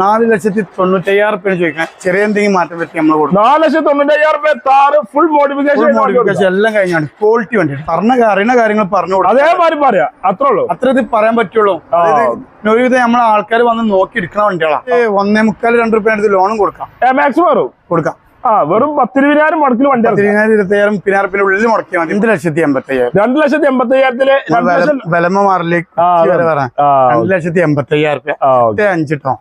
നാല് ലക്ഷത്തി തൊണ്ണൂറ്റയ്യായിരം റുപ്യാണ് ചോദിക്കണം ചെറിയ എന്തെങ്കിലും മാറ്റം പറ്റി നമ്മൾ കൊടുക്കും. നാല് ലക്ഷത്തി തൊണ്ണൂറ്റയ്യായിരം റുപ്യ താറ് ഫുൾ മോഡിഫിക്കേഷൻ മോഡിഫിക്കേഷൻ എല്ലാം കഴിഞ്ഞാണ്. ക്വാളിറ്റി വേണ്ടി പറഞ്ഞ അറിയുന്ന കാര്യങ്ങൾ പറഞ്ഞു കൊടുക്കും. അതേമാതിരി പറയാ. അത്ര ഉള്ളൂ അത്ര ഇത് പറയാൻ പറ്റുള്ളൂ. ഒരുവിധം നമ്മളെ ആൾക്കാർ വന്ന് നോക്കി എടുക്കുന്ന വണ്ടികളാണ് ഒന്നേ മുക്കാൽ രണ്ട് റുപ്യ അടുത്ത് ലോണും കൊടുക്കാം. മാക്സിമം കൊടുക്കാം. ആ വെറും പത്തിരുപതിനായിരം മുടക്കിൽ വണ്ടി ഇറക്കും പതിനായിരം ഇരുപത്തയ്യായിരം പിന്നായിരപ്പിന്റെ ഉള്ളിൽ മുടക്കിയാൽ മതി രണ്ട് ലക്ഷത്തി എൺപത്തി അയ്യായിരം രണ്ട് ലക്ഷത്തി എൺപത്തി അയ്യായിരത്തിൽ വിലമ മാറിലേക്ക് രണ്ട് ലക്ഷത്തി എൺപത്തി അയ്യായിരം. അഞ്ചിട്ടോ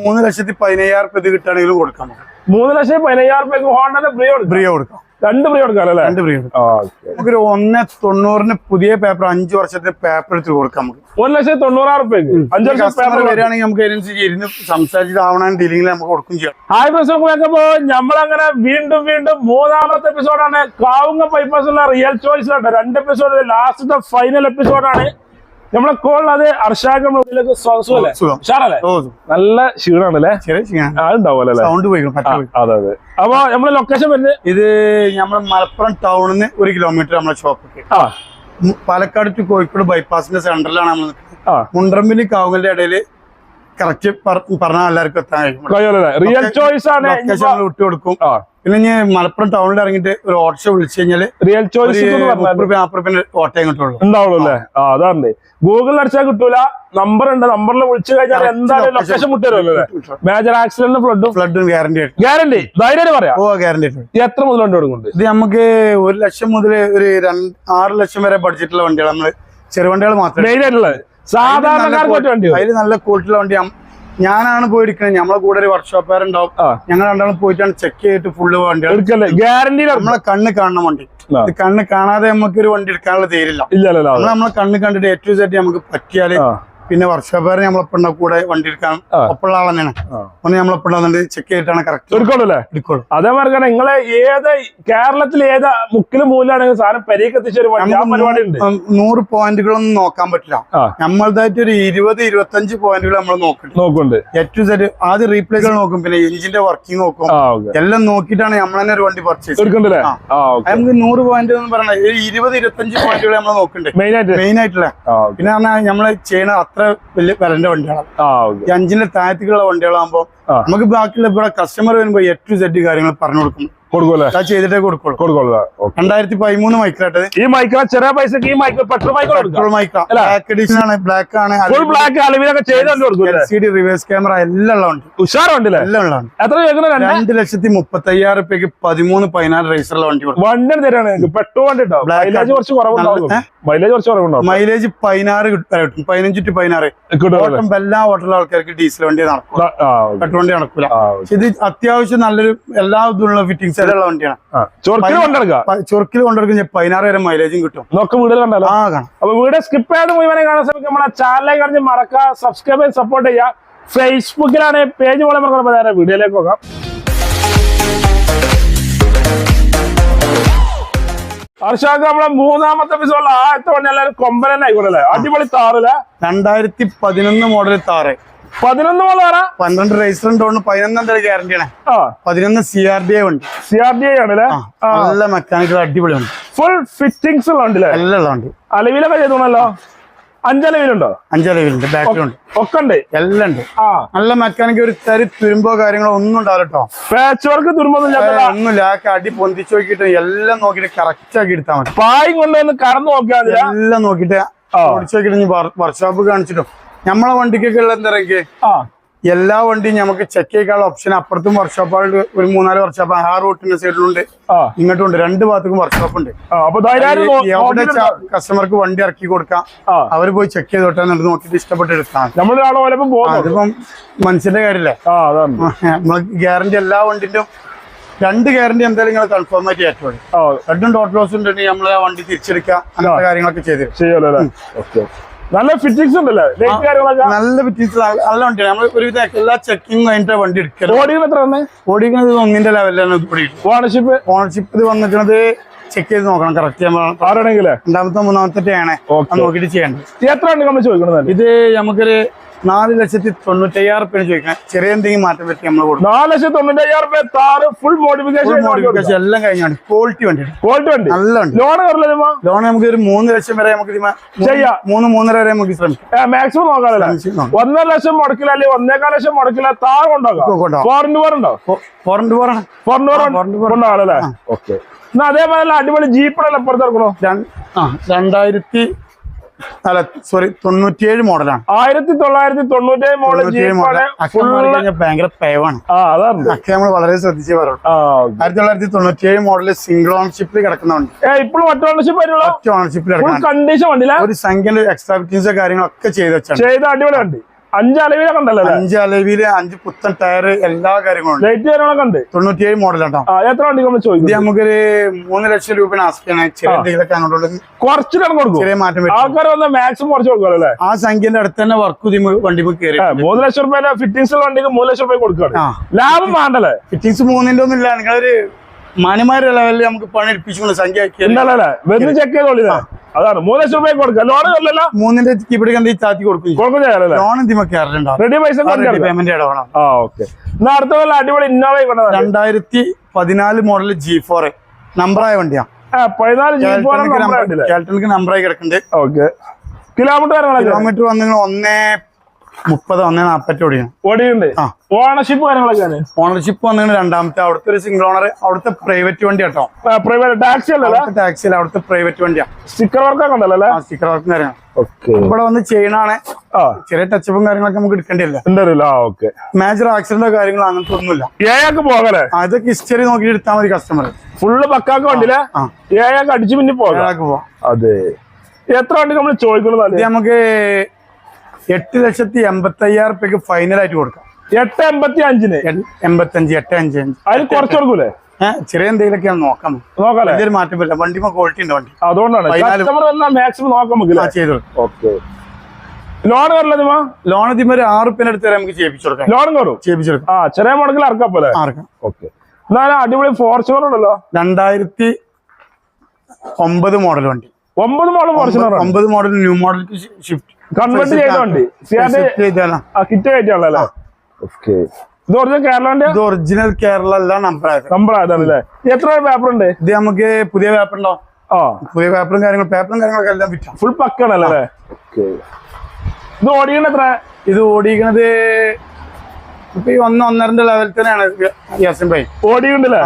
മൂന്ന് ലക്ഷത്തി പതിനയ്യായിരം രൂപ ഇത് കിട്ടുകയാണെങ്കിലും കൊടുക്കാം മൂന്ന് ലക്ഷം പതിനയ്യായിരം രൂപ ഹോണ്ടന്റെ ഫ്രീ കൊടുക്കും ഫ്രീ കൊടുക്കാം രണ്ട് ഫ്രീ കൊടുക്കാം അല്ലേ? രണ്ട് ഓക്കേ. നമുക്കൊരു ഒന്ന് തൊണ്ണൂറിന് പുതിയ പേപ്പർ അഞ്ചു വർഷത്തിന് പേപ്പർ എടുത്ത് കൊടുക്കാം നമുക്ക്. ഒരു ലക്ഷത്തി തൊണ്ണൂറായിരം റുപ്യക്ക് അഞ്ചു ലക്ഷം പേപ്പർ വരികയാണെങ്കിൽ നമുക്ക് അതിനനുസരിച്ച് ഇരുന്ന് സംസാരിച്ചിട്ടാവണം ഡീലിംഗിൽ നമുക്ക് കൊടുക്കും ചെയ്യാം. ഹായ് പ്രശ്നം നോക്കുമ്പോ നമ്മളങ്ങനെ വീണ്ടും വീണ്ടും മൂന്നാമത്തെ എപ്പിസോഡാണ് കാവുങ്ങ പൈപ്പേഴ്സുള്ള റിയൽ ചോയ്സിലുണ്ട് രണ്ട് എപ്പിസോഡ് ലാസ്റ്റത്തെ ഫൈനൽ എപ്പിസോഡാണ് നമ്മളെ കോൾ അർഷാഖ് നമ്മളിലേക്ക് നല്ല ക്ഷീണാണല്ലേ? അതുണ്ടാവുമല്ലോ സൗണ്ട് അതെ അതെ. അപ്പൊ നമ്മളെ ലൊക്കേഷൻ വരുന്നത്? ഇത് നമ്മളെ മലപ്പുറം ടൗണിൽ നിന്ന് ഒരു കിലോമീറ്റർ നമ്മളെ ഷോപ്പിക്ക് ആ. പാലക്കാട് ടു കോഴിക്കോട് ബൈപ്പാസിന്റെ സെന്ററിലാണ് നമ്മൾ കാവുകളുടെ മുണ്ടറമ്പിന് കാവുങ്ങലിന്റെ ഇടയിൽ കറക്റ്റ് പറഞ്ഞാൽ എല്ലാവർക്കും എത്താൻ കഴിയും റിയൽ ചോയ്സ് ആണ്. ലൊക്കേഷൻ പിന്നെ ഞാൻ മലപ്പുറം ടൗണിൽ ഇറങ്ങിട്ട് ഒരു ഓട്ടോ വിളിച്ചു കഴിഞ്ഞാൽ റിയൽ ചോയ്സ് ഓട്ടോ എന്ന് മുപ്പത് പറഞ്ഞാൽ രൂപ നാൽപ്പത് കിട്ടുള്ളൂ ഉണ്ടാവുള്ളൂ അല്ലേ? ആ. അതാണ് ഗൂഗിളിൽ അടിച്ചാൽ കിട്ടൂല. നമ്പർ ഉണ്ട്. നമ്പറിൽ വിളിച്ചു കഴിഞ്ഞാൽ എന്തായാലും ലൊക്കേഷൻ മുട്ടല്ലേ മേജർ ആക്സിഡന്റ് ഫ്ലഡും ഫ്ലഡും ഗ്യാരണ്ടി ഗ്യാരണ്ടി ധൈര്യം പറയാം. ഓ ഗ്യാരണ്ടി എത്ര മുതൽ വണ്ടി കൊടുക്കുന്നുണ്ട് ഇത് നമുക്ക് ഒരു ലക്ഷം മുതൽ ഒരു ആറ് ലക്ഷം വരെ ബഡ്ജറ്റുള്ള വണ്ടികൾ നമ്മൾ. ചെറുവണ്ടികൾ മാത്രമേ സാധാരണക്കാർക്ക് വണ്ടി അതിൽ നല്ല ക്വാളിറ്റിയുള്ള വണ്ടി ഞാനാണ് പോയിരിക്കുന്നത് നമ്മളെ കൂടെ ഒരു വർക്ക്ഷോപ്പുകാരുണ്ടാവും ഞങ്ങൾ രണ്ടാളും പോയിട്ടാണ് ചെക്ക് ചെയ്തിട്ട് ഫുള്ള് വണ്ടി ഗ്യാരണ്ടി നമ്മളെ കണ്ണ് കാണണം വണ്ടി. കണ്ണ് കാണാതെ നമുക്ക് ഒരു വണ്ടി എടുക്കാനുള്ള തീരില്ല നമ്മളെ കണ്ണ് കണ്ടിട്ട് ഏറ്റവും സെറ്റ് നമുക്ക് പറ്റിയാൽ പിന്നെ വർക്ക്ഷോപ്പുകാർ നമ്മളൊപ്പം പെണ്ണ കൂടെ വണ്ടി എടുക്കാൻ ഒപ്പുള്ള ആൾ തന്നെയാണ്. ഒന്ന് നമ്മളൊപ്പം ചെക്ക് ചെയ്തിട്ടാണ് കറക്റ്റ് എടുക്കണല്ലേ എടുക്കുള്ളൂ. അതേമാതിരി തന്നെ നിങ്ങളെ ഏത് കേരളത്തിൽ ഏത് മുക്കിലും മൂലാണെങ്കിൽ സാധനം പെരേക്ക് എത്തിച്ച ഒരു വണ്ടി ആ പരിപാടി ഉണ്ട്. ഉം, നൂറ് പോയിന്റുകളൊന്നും നോക്കാൻ പറ്റില്ല. നമ്മളതായിട്ട് ഒരു ഇരുപത് ഇരുപത്തഞ്ച് പോയിന്റുകൾ നമ്മൾ നോക്കുന്നുണ്ട്. നോക്കുന്നുണ്ട്. ഏറ്റവും സെറ്റ് ആദ്യം റീപ്ലേകൾ നോക്കും പിന്നെ എഞ്ചിന്റെ വർക്കിംഗ് നോക്കും. എല്ലാം നോക്കിയിട്ടാണ് നമ്മൾ തന്നെ ഒരു വണ്ടി പർച്ചേസ് എടുക്കണ്ടല്ലേ നമുക്ക് നൂറ് പോയിന്റ് എന്ന് പറഞ്ഞാൽ ഇരുപത് ഇരുപത് ഇരുപത്തഞ്ച് പോയിന്റുകൾ നമ്മൾ നോക്കുന്നുണ്ട്. മെയിൻ ആയിട്ട്. മെയിൻ ആയിട്ടുള്ള. പിന്നെ പറഞ്ഞാൽ നമ്മൾ ചെയ്യണ അത്ര വലിയ വിലന്റെ വണ്ടികളാണ് അഞ്ചിന്റെ താഴത്തേക്കുള്ള വണ്ടികളാകുമ്പോൾ. നമുക്ക് ബാക്കിയുള്ള ഇവിടെ കസ്റ്റമർ വരുമ്പോൾ ഏറ്റവും സെറ്റ് കാര്യങ്ങൾ പറഞ്ഞു കൊടുക്കും. ചെയ്തിട്ടേ കൊടുക്കുള്ളൂ. രണ്ടായിരത്തി പതിമൂന്ന് മൈക്കിലാട്ടത് ഈ മൈക്കിള ചെറിയ പൈസക്ക് ഈ Michael petrol Michael petrol black edition ആണ് ബ്ലാക്ക് ആണ്. ബ്ലാക്ക് അലവിലൊക്കെ ചെയ്തോണ്ട് റിവേഴ്സ് ക്യാമറ എല്ലാം ഉഷാറുണ്ടല്ലേ എല്ലാം ഉള്ളതാണ്. എത്ര രണ്ട്? ലക്ഷത്തി മുപ്പത്തി അയ്യായിരം റുപ്യക്ക് പതിമൂന്ന് പതിനാല് റേസറുള്ള വണ്ടി വണ്ടി തരാണ് പെട്രോൾ വണ്ടി മൈലേജ് കുറച്ച് കുറവുണ്ടാവും മൈലേജ് കുറച്ച് കുറവുണ്ടാവും മൈലേജ് പതിനാറ് കിട്ടും. പതിനഞ്ച് ടു പതിനാറ്. എല്ലാ ഓട്ടമുള്ള ആൾക്കാർക്ക് ഡീസൽ വണ്ടി നടക്കും. പെട്രോൾ വണ്ടി നടക്കൂല. ഇത് അത്യാവശ്യം നല്ലൊരു എല്ലാ ഇതുള്ള ഫിറ്റിംഗ്സ് ഉള്ള വണ്ടിയാണ്. ആ കൊണ്ടെടുക്കും പതിനാറ് വരെ മൈലേജും കിട്ടും. നോക്ക ആ കാണാം. അപ്പൊ സ്കിപ്പ് ചെയ്ത് മുഴുവനെ കാണാൻ ശ്രമിക്കും ചാനലിലേക്ക് മറക്കുക സബ്സ്ക്രൈബ് ചെയ്ത് സപ്പോർട്ട് ചെയ്യുക. ഫേസ്ബുക്കിലാണ് പേജ് പോലെ വീഡിയോയിലേക്ക് പോകാം. ഹർഷാക്ക് നമ്മളെ മൂന്നാമത്തെ എപ്പിസോഡിൽ ആദ്യത്തെ വണ്ടി എല്ലാവരും കൊമ്പനെ ആയിക്കോട്ടെ അടിപൊളി താറില്ല രണ്ടായിരത്തി പതിനൊന്ന് മോഡൽ താറ് പതിനൊന്ന് വരാ പന്ത്രണ്ട് രജിസ്റ്റർ ഉണ്ട് പതിനൊന്നാം ഗ്യാരണ്ടി ആണ്. പതിനൊന്ന് സി ആർ ഡി വണ്ടി സി ആർ ഡി ആണല്ലേ നല്ല മെക്കാനിക്കൽ അടിപൊളി ഉണ്ട്. ഫുൾ ഫിറ്റിംഗ്സ് ഉള്ള വണ്ടില്ലേ എല്ലാം ഉള്ളതുണ്ട് അലവിലൊക്കെ ചെയ്തോണല്ലോ അഞ്ചലവിലുണ്ടോ? അഞ്ചലവിലുണ്ട് ബാക്കിലുണ്ട് ഒക്കെ ഉണ്ട്. എല്ലാം ഉണ്ട്. നല്ല മെക്കാനിക്ക് ഒരു തരി തുരുമ്പോ കാര്യങ്ങളോ ഒന്നും ഉണ്ടാവില്ല കേട്ടോ പാച്ച് വർക്ക് തുരുമ്പൊന്നും ചേർത്തല്ല ഒന്നുമില്ല. ആ അടി പൊന്തിച്ചു നോക്കിയിട്ട് എല്ലാം നോക്കിട്ട് കറക്റ്റ് ആക്കി എടുത്താൽ മതി. പായും കൊണ്ടുവന്ന് കറന്ന് നോക്കിയാൽ എല്ലാം നോക്കിട്ട് ആ. ഓടിച്ചു വർക്ക്ഷോപ്പ് കാണിച്ചിട്ടും. നമ്മളെ വണ്ടിക്കൊക്കെ ഉള്ള എന്താ പറയുക ആ. എല്ലാ വണ്ടിയും നമുക്ക് ചെക്ക് ചെയ്യാനുള്ള ഓപ്ഷൻ അപ്പുറത്തും വർക്ക്ഷോപ്പുകളുണ്ട് ഒരു മൂന്നാൽ വർക്ക്ഷോപ്പ് ആ റൂട്ടിന്റെ സൈഡിലുണ്ട് ഇങ്ങോട്ടും ഉണ്ട്. രണ്ട് ഭാഗത്തും വർക്ക്ഷോപ്പ് ഉണ്ട്. എവിടെ കസ്റ്റമർക്ക് വണ്ടി ഇറക്കി കൊടുക്കാം. അവർ അവർ പോയി ചെക്ക് ചെയ്ത് തൊട്ടാൽ എന്നിട്ട് നോക്കിയിട്ട് ഇഷ്ടപ്പെട്ട് എടുക്കാം അതിപ്പം മനുഷ്യന്റെ കാര്യല്ലേ? ഗ്യാരണ്ടി എല്ലാ വണ്ടിന്റെയും രണ്ട് ഗ്യാരണ്ടി എന്തായാലും നിങ്ങൾ കൺഫേം ആയിട്ട് ഏറ്റവും രണ്ടും ടോട്ടൽ ലോസ് ഉണ്ടെങ്കിൽ നമ്മൾ ആ വണ്ടി തിരിച്ചെടുക്കുക അങ്ങനത്തെ കാര്യങ്ങളൊക്കെ ചെയ്തു. ചെയ്യാലോ നല്ല ഫിറ്റിങ്സ് ഉണ്ടല്ലേ? നല്ല ഫിറ്റിംഗ്സ് നല്ല വണ്ടിയാണ്. നമ്മൾ ഒരു എല്ലാ ചെക്കിംഗ് കഴിഞ്ഞിട്ട് വണ്ടി എടുക്കരുത് ഓടികൾ എത്ര തന്നെ ഓടിക്കുന്നത് ഒന്നിന്റെ ലെവലിലാണ് ഓടി ഓണർഷിപ്പ് ഓണർഷിപ്പ് ഇത് വന്നിട്ടുള്ളത് ചെക്ക് ചെയ്ത് നോക്കണം കറക്റ്റ് ആരാണെങ്കിലും? രണ്ടാമത്തെ മൂന്നാമത്തെ ആണ് നോക്കിയിട്ട് ചെയ്യേണ്ടത് എത്ര ഉണ്ട് നമ്മൾ ചോദിക്കുന്നത് ഇത് നമുക്കൊരു നാല് ലക്ഷത്തി തൊണ്ണൂറ്റയ്യായിരം റുപ്യാണ് ചോദിക്കാൻ ചെറിയ എന്തെങ്കിലും മാറ്റം പറ്റി നമ്മൾ കൊടുക്കും. നാല് ലക്ഷത്തി തൊണ്ണൂറ്റയ്യായിരം താറ് ഫുൾ മോഡിഫിക്കേഷൻ മോഡിഫിക്കേഷൻ എല്ലാം കഴിഞ്ഞാണ്. ക്വാളിറ്റി വണ്ടി ക്വാളിറ്റി വണ്ടി. നല്ല ലോൺ കയറില്ല ലോൺ നമുക്ക് ഒരു മൂന്ന് ലക്ഷം വരെ നമുക്ക് ചെയ്യാം. മൂന്ന് മൂന്നര വരെ നമുക്ക് ശ്രമിക്കാം. മാക്സിമം നോക്കാറില്ല. ഒന്നര ലക്ഷം മുടക്കില്ല അല്ലെങ്കിൽ ഒന്നേക്കാൽ ലക്ഷം മുടക്കില്ല താറ് കൊണ്ടാകും. ഫോറിന് ഫോർ ഉണ്ടോ? ഫോർ ഇന്റു ഫോർ ആണ്. ഫോർ four into ഓക്കെ എന്നാ അതേപോലെ അടിപൊളി ജീപ്പ് എപ്പുറത്ത് ഇറക്കണോ? ആ രണ്ടായിരത്തി അല്ല സോറി തൊണ്ണൂറ്റിയേഴ് മോഡലാണ്. ആയിരത്തി തൊള്ളായിരത്തി മോഡൽ തൊണ്ണൂറ്റിയേഴ് മോഡൽ. കഴിഞ്ഞാൽ ഭയങ്കര പേവാണ് അക്ക നമ്മൾ വളരെ ശ്രദ്ധിച്ചേ പറയുള്ളൂ. ആയിരത്തി തൊള്ളായിരത്തി തൊണ്ണൂറ്റിയേഴ് മോഡൽ സിംഗിൾ ഓണർഷിപ്പിൽ കിടക്കുന്നുണ്ട് ഇപ്പോഴും ഒറ്റ ഓണർഷിപ്പ് ഒറ്റ ഓണർഷിപ്പിൽ ഒരു സംഖ്യന്റെ എക്സ്ട്രാ കാര്യങ്ങളൊക്കെ ചെയ്ത് വെച്ചാണ്. ചെയ്ത അടിപൊളി അഞ്ച് അലവിലൊക്കെ ഉണ്ടല്ലോ അഞ്ച് അലവിൽ അഞ്ച് പുത്തൻ ടയർ എല്ലാ കാര്യങ്ങളും ലൈറ്റ് കാര്യങ്ങളൊക്കെ ഉണ്ട്. തൊണ്ണൂറ്റിയേഴ് മോഡലാട്ടോ. എത്ര വണ്ടി നമ്മൾ ചോദിക്കും നമുക്കൊരു മൂന്ന് ലക്ഷം അങ്ങോട്ടുള്ള കുറച്ചിട്ടാണ് കൊടുക്കും. ചെറിയ മാറ്റം ആൾക്കാർ വന്ന മാക്സിമം കുറച്ച് കൊടുക്കുമല്ലോ ആ സംഖ്യന്റെ അടുത്ത് തന്നെ വർക്ക് വണ്ടി കയറി മൂന്ന് ലക്ഷം രൂപ ഫിറ്റിംഗ്സ് വണ്ടിക്ക് മൂന്ന് ലക്ഷം രൂപ കൊടുക്കുകയാണ് ലാഭം വേണ്ടല്ലേ? ഫിറ്റിംഗ്സ് മൂന്നിന്റെ ഒന്നും ഇല്ല. നിങ്ങളൊരു മാന്യമാരുടെ ലെവലിൽ നമുക്ക് പണി എടുപ്പിച്ചുകൊണ്ട് സംഖ്യ വെന്ന് ചെക്ക് അതാണ്. മൂന്ന് ലക്ഷം രൂപ കൊടുക്കുക ലോൺ കൊല്ലല്ല മൂന്നിന്റെ ഇവിടെ കണ്ടി താത്തി കൊടുക്കും. കൊടുക്കും ലോൺ റെഡി പൈസ കൊടുക്കാം പേയ്മെന്റ് ഇടവണം ആ ഓക്കെ എന്നാ അടുത്ത കൊല്ലം അടിപൊളി ഇന്നോവ രണ്ടായിരത്തി പതിനാല് മോഡൽ ജി ഫോർ നമ്പറായ വണ്ടിയാണ് പതിനാല് ജി നമ്പറായി കിടക്കുന്നുണ്ട്. ഓക്കെ കിലോമീറ്റർ കിലോമീറ്റർ വന്നിങ്ങനെ ഒന്നേ മുപ്പത് ഒന്ന് നാപ്പത്തി ഓടിയാണ് ഓടിയുണ്ട് ഓണർഷിപ്പ് കാര്യങ്ങളൊക്കെ ഓണർഷിപ്പ് വന്നു രണ്ടാമത്തെ അവിടുത്തെ ഒരു സിംഗിൾ ഓണർ അവിടുത്തെ പ്രൈവറ്റ് വണ്ടി കേട്ടോ. പ്രൈവറ്റ് ടാക്സി അല്ല ടാക്സി അല്ല അവിടുത്തെ പ്രൈവറ്റ് വണ്ടിയാണ് സ്റ്റിക്കർ വർക്കൊക്കെ ഉണ്ടല്ലോ സ്റ്റിക്കർ വർക്ക് ഓക്കെ ഇവിടെ വന്ന് ചെയ്യണാണ് ചെറിയ ടച്ചപ്പും കാര്യങ്ങളൊക്കെ നമുക്ക് എടുക്കേണ്ടില്ല ഓക്കെ മേജർ ആക്സിഡന്റോ കാര്യങ്ങളോ അങ്ങനത്തെ ഒന്നുമില്ല. ഏഴാക്ക് പോകലേ അതൊക്കെ ഹിസ്റ്ററി നോക്കി എടുത്താൽ മതി കസ്റ്റമർ ഫുള്ള് പക്കാക്ക് വണ്ടിയില്ലേ ഏഴാക്ക് അടിച്ചു പിന്നെ പോകാം. അതെ. എത്ര വണ്ടി നമ്മൾ ചോദിക്കുന്നത് നമുക്ക് എട്ട് ലക്ഷത്തി എൺപത്തി അയ്യായിരം റുപ്യക്ക് ഫൈനൽ ആയിട്ട് കൊടുക്കാം. എട്ട് എൺപത്തി അഞ്ചിന് എൺപത്തി അഞ്ച് എട്ട് അഞ്ച് അഞ്ച്. അതിൽ കുറച്ച് കൊടുക്കൂലേ ചെറിയ എന്തെങ്കിലുമൊക്കെ നോക്കാം. നോക്കാം വലിയൊരു മാറ്റം വരില്ല വണ്ടിമ ക്വാളിറ്റി ഉണ്ട് വണ്ടി. അതുകൊണ്ടാണ്. മാക്സിമം നമുക്കില്ല ചെയ്തു ഓക്കെ. ലോൺ കയറില്ല ലോൺ ഇതിമ ഒരു ആറ് റുപ്യന്റെ അടുത്ത് വരെ നമുക്ക് ചെയ്യിപ്പിച്ചു കൊടുക്കാം. ലോൺ കയറും ചെയ്യിപ്പിച്ചു കൊടുക്കാം. ആ ചെറിയ മുടക്കിൽ ഇറക്കാം പോലെ? ആർക്കാം ഓക്കെ. എന്നാലും അടിപൊളി ഫോർച്യൂണർ ഉണ്ടല്ലോ? രണ്ടായിരത്തി ഒമ്പത് മോഡൽ വണ്ടി. ഒമ്പത് മോഡൽ ഫോർച്യൂണർ ഒമ്പത് model new model shift convert ചെയ്ത വണ്ടി കിറ്റ് കയറ്റിയാണല്ലോ ഓക്കെ ഇത് ഒറിജിനൽ കേരള ഇത് ഒറിജിനൽ കേരള അല്ല നമ്പർ ആയത്. നമ്പർ എത്ര പേപ്പർ ഉണ്ട്? ഇത് നമുക്ക് പുതിയ പേപ്പർ ഉണ്ടോ? ആ. പുതിയ പേപ്പറും കാര്യങ്ങളും പേപ്പറും കാര്യങ്ങളൊക്കെ എല്ലാം വിറ്റാം. ഫുൾ പക്കാണല്ലേ അല്ലേ? ഇത് ഓടിക്കണ എത്ര? ഇത് ഓടിക്കണത് ഇപ്പൊ ഈ ഒന്ന് ഒന്നരന്റെ ലെവൽ തന്നെയാണ് യാസിൻ ഭായി. ഓടിക്കണ്ടല്ലേ.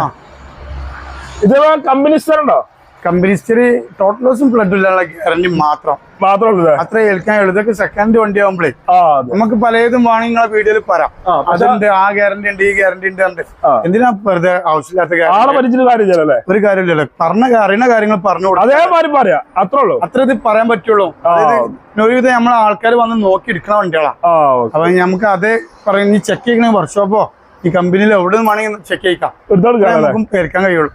ഇത് കമ്പനി സ്റ്റർ ഉണ്ടോ? കമ്പനി സ്റ്റർ ടോട്ടൽ ലോസും ഫ്ലഡും ഇല്ലാനുള്ള ഗ്യാരണ്ടി മാത്രം. മാത്രമല്ലേ. അത്ര ഏൽക്കാൻ എഴുതൊക്കെ സെക്കൻഡ് വണ്ടി ആകുമ്പോഴേ ആ നമുക്ക് പലതും വേണമെങ്കിൽ നിങ്ങളെ വീഡിയോയിൽ പറയാം അതുണ്ട് ആ ഗ്യാരണ്ടി ഉണ്ട് ഈ ഗ്യാരണ്ടി ഉണ്ട് എന്തിനാ വെറുതെ ആവശ്യമില്ലാത്ത ആളെ പഠിച്ചിട്ട് കാര്യമില്ലല്ലേ ഒരു കാര്യമില്ലല്ലോ. പറഞ്ഞ അറിയുന്ന കാര്യങ്ങൾ പറഞ്ഞു അതേമാതിരി പറയാ. അത്രേ ഉള്ളൂ. അത്ര ഇത് പറയാൻ പറ്റുള്ളൂ. ഒരുവിധം നമ്മളെ ആൾക്കാർ വന്ന് നോക്കി എടുക്കണ വണ്ടികളാ. ആ അപ്പൊ നമുക്ക് അതേ പറയും നീ ചെക്ക് ചെയ്യണ വർക്ക്ഷോപ്പോ ഈ കമ്പനിയിൽ എവിടെ നിന്ന് വേണമെങ്കിൽ ചെക്ക് ചെയ്യിക്കാം നമുക്കും പേരിക്കാൻ കഴിയുള്ളൂ.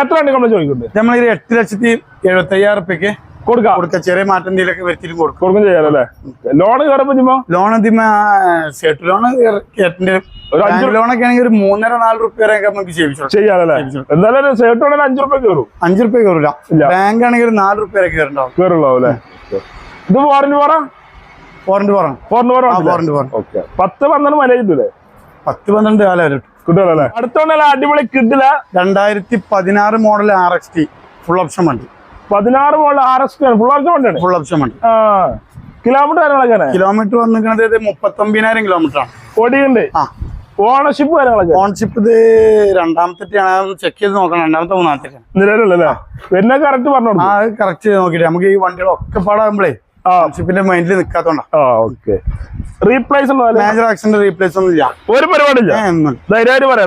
എത്ര വണ്ടി നമ്മൾ ചോദിക്കുന്നുണ്ട്? നമ്മൾ ഒരു എട്ട് ലക്ഷത്തി എഴുപത്തി അയ്യായിരം റുപ്യക്ക് കൊടുക്കാം. കൊടുക്ക. ചെറിയ മാറ്റം എന്തെങ്കിലുമൊക്കെ വരുത്തിയിട്ട് കൊടുക്കും. കൊടുക്കും ചെയ്യാലല്ലേ ലോൺ കയറുമ്പോ ലോൺ എന്തിമ സെറ്റ് ലോൺ ഒരു അഞ്ച് ലോണൊക്കെ ആണെങ്കിൽ ഒരു മൂന്നര നാല് റുപ്യ വരെയൊക്കെ നമുക്ക് ചെയ്യിച്ചു. എന്തായാലും സേർട്ട് അഞ്ചു റുപ്യ കയറും. അഞ്ച് റുപ്യ കയറില്ല ബാങ്ക് ആണെങ്കിൽ ഒരു നാല് റുപ്യ വരെ കയറുണ്ടാവും. കയറുള്ളൂ അല്ലേ? ഇത് വാറന്റ് പറ? ഓക്കെ പത്ത് പന്ത്രണ്ട് മൈലേജ് കിട്ടൂലേ? പത്ത് പന്ത്രണ്ട് കാലം വരും കിട്ടുമല്ലോ അല്ലേ അടുത്തോണ്ടല്ല അടിപൊളി കിട്ടില്ല? രണ്ടായിരത്തി പതിനാറ് model R X T full option വണ്ടി പതിനാറ് മോളിൽ ആർ എസ് ഫുൾ ഓപ്ഷൻ വണ്ടിയാണ്. ഫുൾ ഓപ്ഷൻ വണ്ടി. കിലോമീറ്റർ കാര്യങ്ങളൊക്കെ കിലോമീറ്റർ വന്നിരിക്കുന്നത് മുപ്പത്തൊമ്പതിനായിരം കിലോമീറ്റർ ആണ്. ഓടിയുണ്ട് ഓണർഷിപ്പ് കാര്യങ്ങളൊക്കെ? ഓണർഷിപ്പ് ഇത് രണ്ടാമത്തെ ചെക്ക് ചെയ്ത് നോക്കണം. രണ്ടാമത്തെ മൂന്നാമത്തെ നിലവിലല്ലേ പിന്നെ കറക്റ്റ് പറഞ്ഞു ആ കറക്റ്റ് ചെയ്ത് നോക്കിയിട്ട് നമുക്ക് ഈ വണ്ടികൾ ഒക്കെ പാടാകുമ്പോഴേ മൈൻഡിൽ റീപ്ലേസ്? മേജർ ആക്സിഡന്റ് റീപ്ലേസ് ഒന്നും ഇല്ല ഒരു. ധൈര്യമായിട്ട്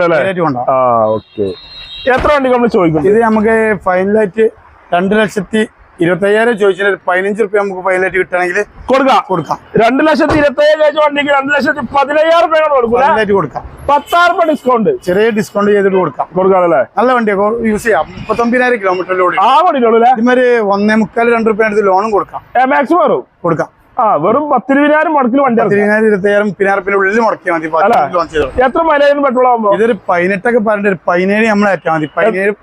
എത്ര വണ്ടി നമ്മൾ ചോദിക്കുന്നു ഇത് നമുക്ക് ഫൈനലായിട്ട് രണ്ട് ലക്ഷത്തി ഇരുപത്തി അയ്യായിരം ചോദിച്ചാൽ പതിനഞ്ച് റുപ്യ നമുക്ക് ഫൈനലായിട്ട് കിട്ടുകയാണെങ്കിൽ കൊടുക്കാം. കൊടുക്കാം. രണ്ട് ലക്ഷത്തി ഇരുപത്തി ഏഴ് കേജ് വണ്ടിക്ക് രണ്ട് ലക്ഷത്തി പതിനയ്യായിരം രൂപ കൊടുക്കും കൊടുക്കാം. പത്താറ് രൂപ ഡിസ്കൗണ്ട് ചെറിയ ഡിസ്കൗണ്ട് ചെയ്തിട്ട് കൊടുക്കാം. കൊടുക്കാമല്ലേ നല്ല വണ്ടിയൊക്കെ യൂസ് ചെയ്യാം. മുപ്പത്തൊമ്പതിനായിരം കിലോമീറ്റർ ഓടി ആ വണ്ടിയിലുള്ളൂ ഇതുമാതിരി ഒന്നേ മുക്കാൽ രണ്ട് റുപ്യ എടുത്ത് ലോണും കൊടുക്കാം. മാക്സിമം വരും കൊടുക്കാം. ആ വെറും പത്തിരുപതിനായിരം മുടക്കിൽ വണ്ടി പതിനായിരം ഇരുപത്തിയായിരം പിന്നായിരപ്പിന്റെ ഉള്ളിൽ മുടക്കിയാൽ മതി. അല്ല. എത്ര മൈലേജ് പെട്രോൾ ആകുമ്പോൾ ഇതൊരു പതിനെട്ടൊക്കെ പറഞ്ഞിട്ട് ഒരു പതിനേഴ് നമ്മൾ ഏറ്റാൽ മതി. പതിനേഴ്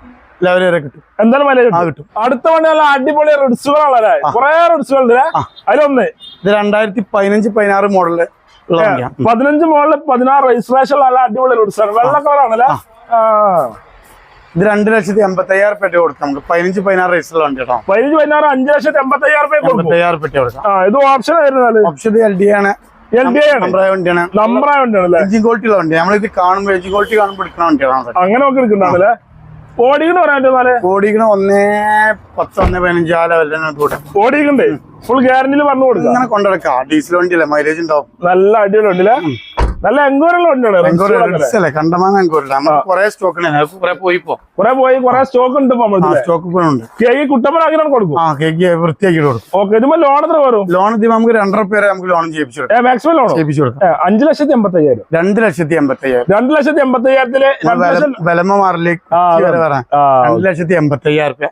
ലെവൽ വരെ കിട്ടും. എന്തായാലും വില കിട്ടും. കിട്ടും. അടുത്ത വണ്ടി നല്ല അടിപൊളി റിഡ്സുകളാണല്ലേ കുറെ റിഡ്സുകൾ അതിലൊന്ന്. ഇത് രണ്ടായിരത്തി പതിനഞ്ച് പതിനാറ് മോഡൽ. പതിനഞ്ച് മോഡൽ പതിനാറ് രജിസ്ട്രേഷൻ നല്ല അടിപൊളി റിഡ്സാണ് വെള്ള കളറാണല്ലേ ഇത് രണ്ട് ലക്ഷത്തി എൺപത്തി അയ്യായിരം രൂപ കൊടുക്കാം നമുക്ക്. പതിനഞ്ച് പതിനാറ് റേസുള്ള വണ്ടി കേട്ടോ. പതിനഞ്ച് പതിനാറ് അഞ്ച് ലക്ഷത്തി എൺപത്തി അയ്യായിരം രൂപ എൺപത്തി അയ്യായിരം രൂപ കൊടുക്കാം ഇത് ഓപ്ഷൻ ആയിരുന്നു ഓപ്ഷൻ എൽ ഡി ആണ്. എൽ ഡി നമ്പറായ വണ്ടിയാണ്. നമ്പറായ വണ്ടിയാണ് എഞ്ചിൻ ക്വാളിറ്റി ഉള്ള വണ്ടി നമ്മളിത് കാണുമ്പോൾ എഞ്ചിൻ ക്വാളിറ്റി കാണുമ്പോൾ എടുക്കുന്ന വണ്ടിയാണ് അങ്ങനെ ഒക്കെ എടുക്കുന്നുണ്ടല്ലേ ഓടിക്കണ്ട് പറയാൻ ഓടിക്കണ ഒന്നേ പത്ത് ഒന്ന് പതിനഞ്ച് ആ ലെവലിലാണ് കൂടെ ഓടിക്കണ്ട്? ഫുൾ ഗ്യാരണ്ടിയിൽ പറഞ്ഞു കൊടുക്കാം. ഇങ്ങനെ കൊണ്ടുനടക്കാം. ഡീസൽ വണ്ടിയല്ലേ? മൈലേജ് ഉണ്ടാവും. നല്ല അടിപൊളി ഉണ്ടല്ലേ നല്ല എൻക്വയറി ഉള്ള എൻക്വയറി കണ്ടമാനം കുറെ സ്റ്റോക്ക് കുറെ പോയി കുറെ പോയി കുറെ സ്റ്റോക്ക് ഉണ്ട് സ്റ്റോക്ക് കുട്ടപ്പന അങ്ങനെ കൊടുക്കും. ആ കേക്ക് വൃത്തിയാക്കി കൊടുക്കും. ഓക്കെ ഇതിപ്പോ ലോൺ എത്ര വരും? ലോൺ നമുക്ക് രണ്ടര പേരെ നമുക്ക് ലോൺ ചെയ്യിപ്പിച്ചു മാക്സിമം ലോണോ ചെയ്യിപ്പിച്ചു കൊടുക്കാം. അഞ്ചു ലക്ഷത്തി എൺപത്തി അയ്യായിരം രണ്ട് ലക്ഷത്തി എൺപത്തി അയ്യായിരം രണ്ട് ലക്ഷത്തി എൺപത്തി അയ്യായിരത്തിൽ വിലമ മാറിലേക്ക് രണ്ട് ലക്ഷത്തി എൺപത്തി അയ്യായിരം രൂപ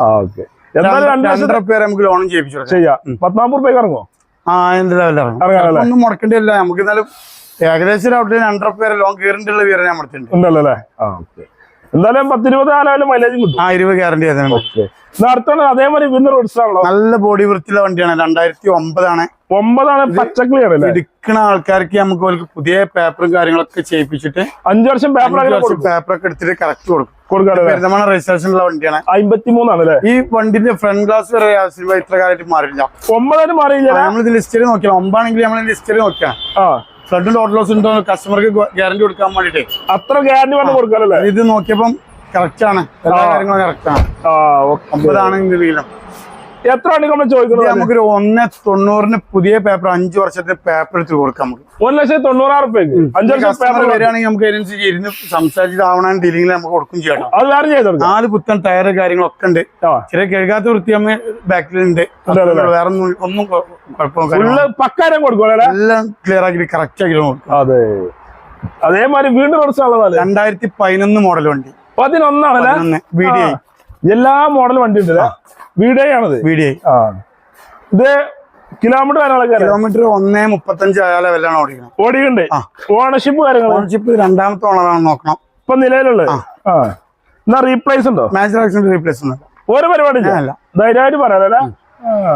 ആ ഓക്കെ. എന്തായാലും രണ്ട് പേരെ നമുക്ക് ലോണും ചെയ്യിപ്പിച്ചു ചെയ്യാം. രൂപയ്ക്ക് ഇറങ്ങോ ആ എന്ത് ഒന്നും മുടക്കേണ്ടില്ല നമുക്ക് എന്നാലും ഏകദേശം അവിടെ രണ്ടര പേരെ ലോങ് ഉണ്ടല്ലോ അല്ലേ? ആ ഓക്കെ എന്തായാലും പത്തിരുപത് കാലം മൈലേജ് കിട്ടും. ആ ഇരുപത് ഗ്യാരണ്ടി അടുത്താണ് അതേമാതിരി പിന്നെ റോഡ്സ് ആണല്ലോ? നല്ല ബോഡി വൃത്തിയുള്ള വണ്ടിയാണ്. രണ്ടായിരത്തി ഒമ്പതാണ് ഒമ്പതാണ് പച്ചക്ലിയർ അല്ലേ? എടുക്കുന്ന ആൾക്കാർക്ക് നമുക്ക് പുതിയ പേപ്പറും കാര്യങ്ങളൊക്കെ ചെയ്യിപ്പിച്ചിട്ട് അഞ്ചു വർഷം പേപ്പർ പേപ്പറൊക്കെ എടുത്തിട്ട് കറക്റ്റ് കൊടുക്കും. കൊടുക്കാതെ പെരുന്തമണ രജിസ്ട്രേഷൻ ഉള്ള വണ്ടിയാണ്. അമ്പത്തി മൂന്നാണ് അല്ലേ? ഈ വണ്ടിന്റെ ഫ്രണ്ട് ഗ്ലാസ് വരെ സിനിമ ഇത്ര കാലമായിട്ട് മാറിയില്ല ഒമ്പതായിട്ട് മാറിയില്ല നമ്മളിത് ലിസ്റ്റിൽ നോക്കിയാൽ ഒമ്പാണെങ്കിൽ നമ്മൾ ലിസ്റ്റിൽ നോക്കിയാൽ ആ. ഫ്ലഡ് ടോട്ടൽ ലോസ് ഉണ്ടോ കസ്റ്റമർക്ക് ഗ്യാരണ്ടി കൊടുക്കാൻ വേണ്ടിട്ട് അത്ര ഗ്യാരണ്ടി വേണം കൊടുക്കാനല്ലേ ഇത് നോക്കിയപ്പം കറക്റ്റ് ആണ്. എല്ലാ കാര്യങ്ങളും കറക്റ്റ് ആണ്. ആ ഓക്കെ. ഒമ്പതാണ് ഇതിന്റെ വീലം എത്ര വണ്ടി നമ്മൾ ചോദിക്കുന്നത് നമുക്ക് ഒരു ഒന്ന് തൊണ്ണൂറിന് പുതിയ പേപ്പർ അഞ്ചു വർഷത്തെ പേപ്പർ എടുത്ത് കൊടുക്കാം നമുക്ക്. ഒരു ലക്ഷത്തി തൊണ്ണൂറായിരം റുപ്യക്ക് അഞ്ചു ലക്ഷം പേപ്പർ വരികയാണെങ്കിൽ നമുക്ക് അതിനനുസരിച്ച് ഇരുന്ന് സംസാരിച്ചിട്ടാവണം ഡീലിംഗിൽ നമുക്ക് കൊടുക്കും ചെയ്യണം അത് വേറെ ചെയ്ത് നാല് പുത്തൻ ടയർ കാര്യങ്ങളൊക്കെ ഉണ്ട്. ചില ചെറിയ കഴുകാത്ത വൃത്തി അമ്മ ബാക്കിലുണ്ട്. വേറെ ഒന്നും കുഴപ്പമില്ല പക്കാരം കൊടുക്കും എല്ലാം ക്ലിയർ ആക്കി കറക്റ്റ് ആക്കി കൊടുക്കും അതെ. അതേമാതിരി വീണ്ടും കുറച്ച് ഉള്ളതാണ് രണ്ടായിരത്തി പതിനൊന്ന് മോഡൽ വണ്ടി. പതിനൊന്നാണല്ലേ? എല്ലാ മോഡൽ വണ്ടി ഉണ്ട് വീടേ ആണത്? വി ആ. ഇത് കിലോമീറ്റർ. കിലോമീറ്റർ ഒന്നേ മുപ്പത്തഞ്ച് ആയ ലെവലാണ് ഓടിക്കുന്നത്. ഓടിക്കണ്ടേ ഓണർഷിപ്പ് കാര്യങ്ങൾ ഓണർഷിപ്പ് രണ്ടാമത്തെ ഓണറാണ് നോക്കണം. ഇപ്പൊ നിലവിലുള്ളത്? ആ. എന്നാ റീപ്ലേസ് ഉണ്ടോ? മാച്ച് റീപ്ലേസ് ഒന്നും ഒരു പരിപാടി ധൈര്യമായിട്ട് പറയാനല്ല ആ.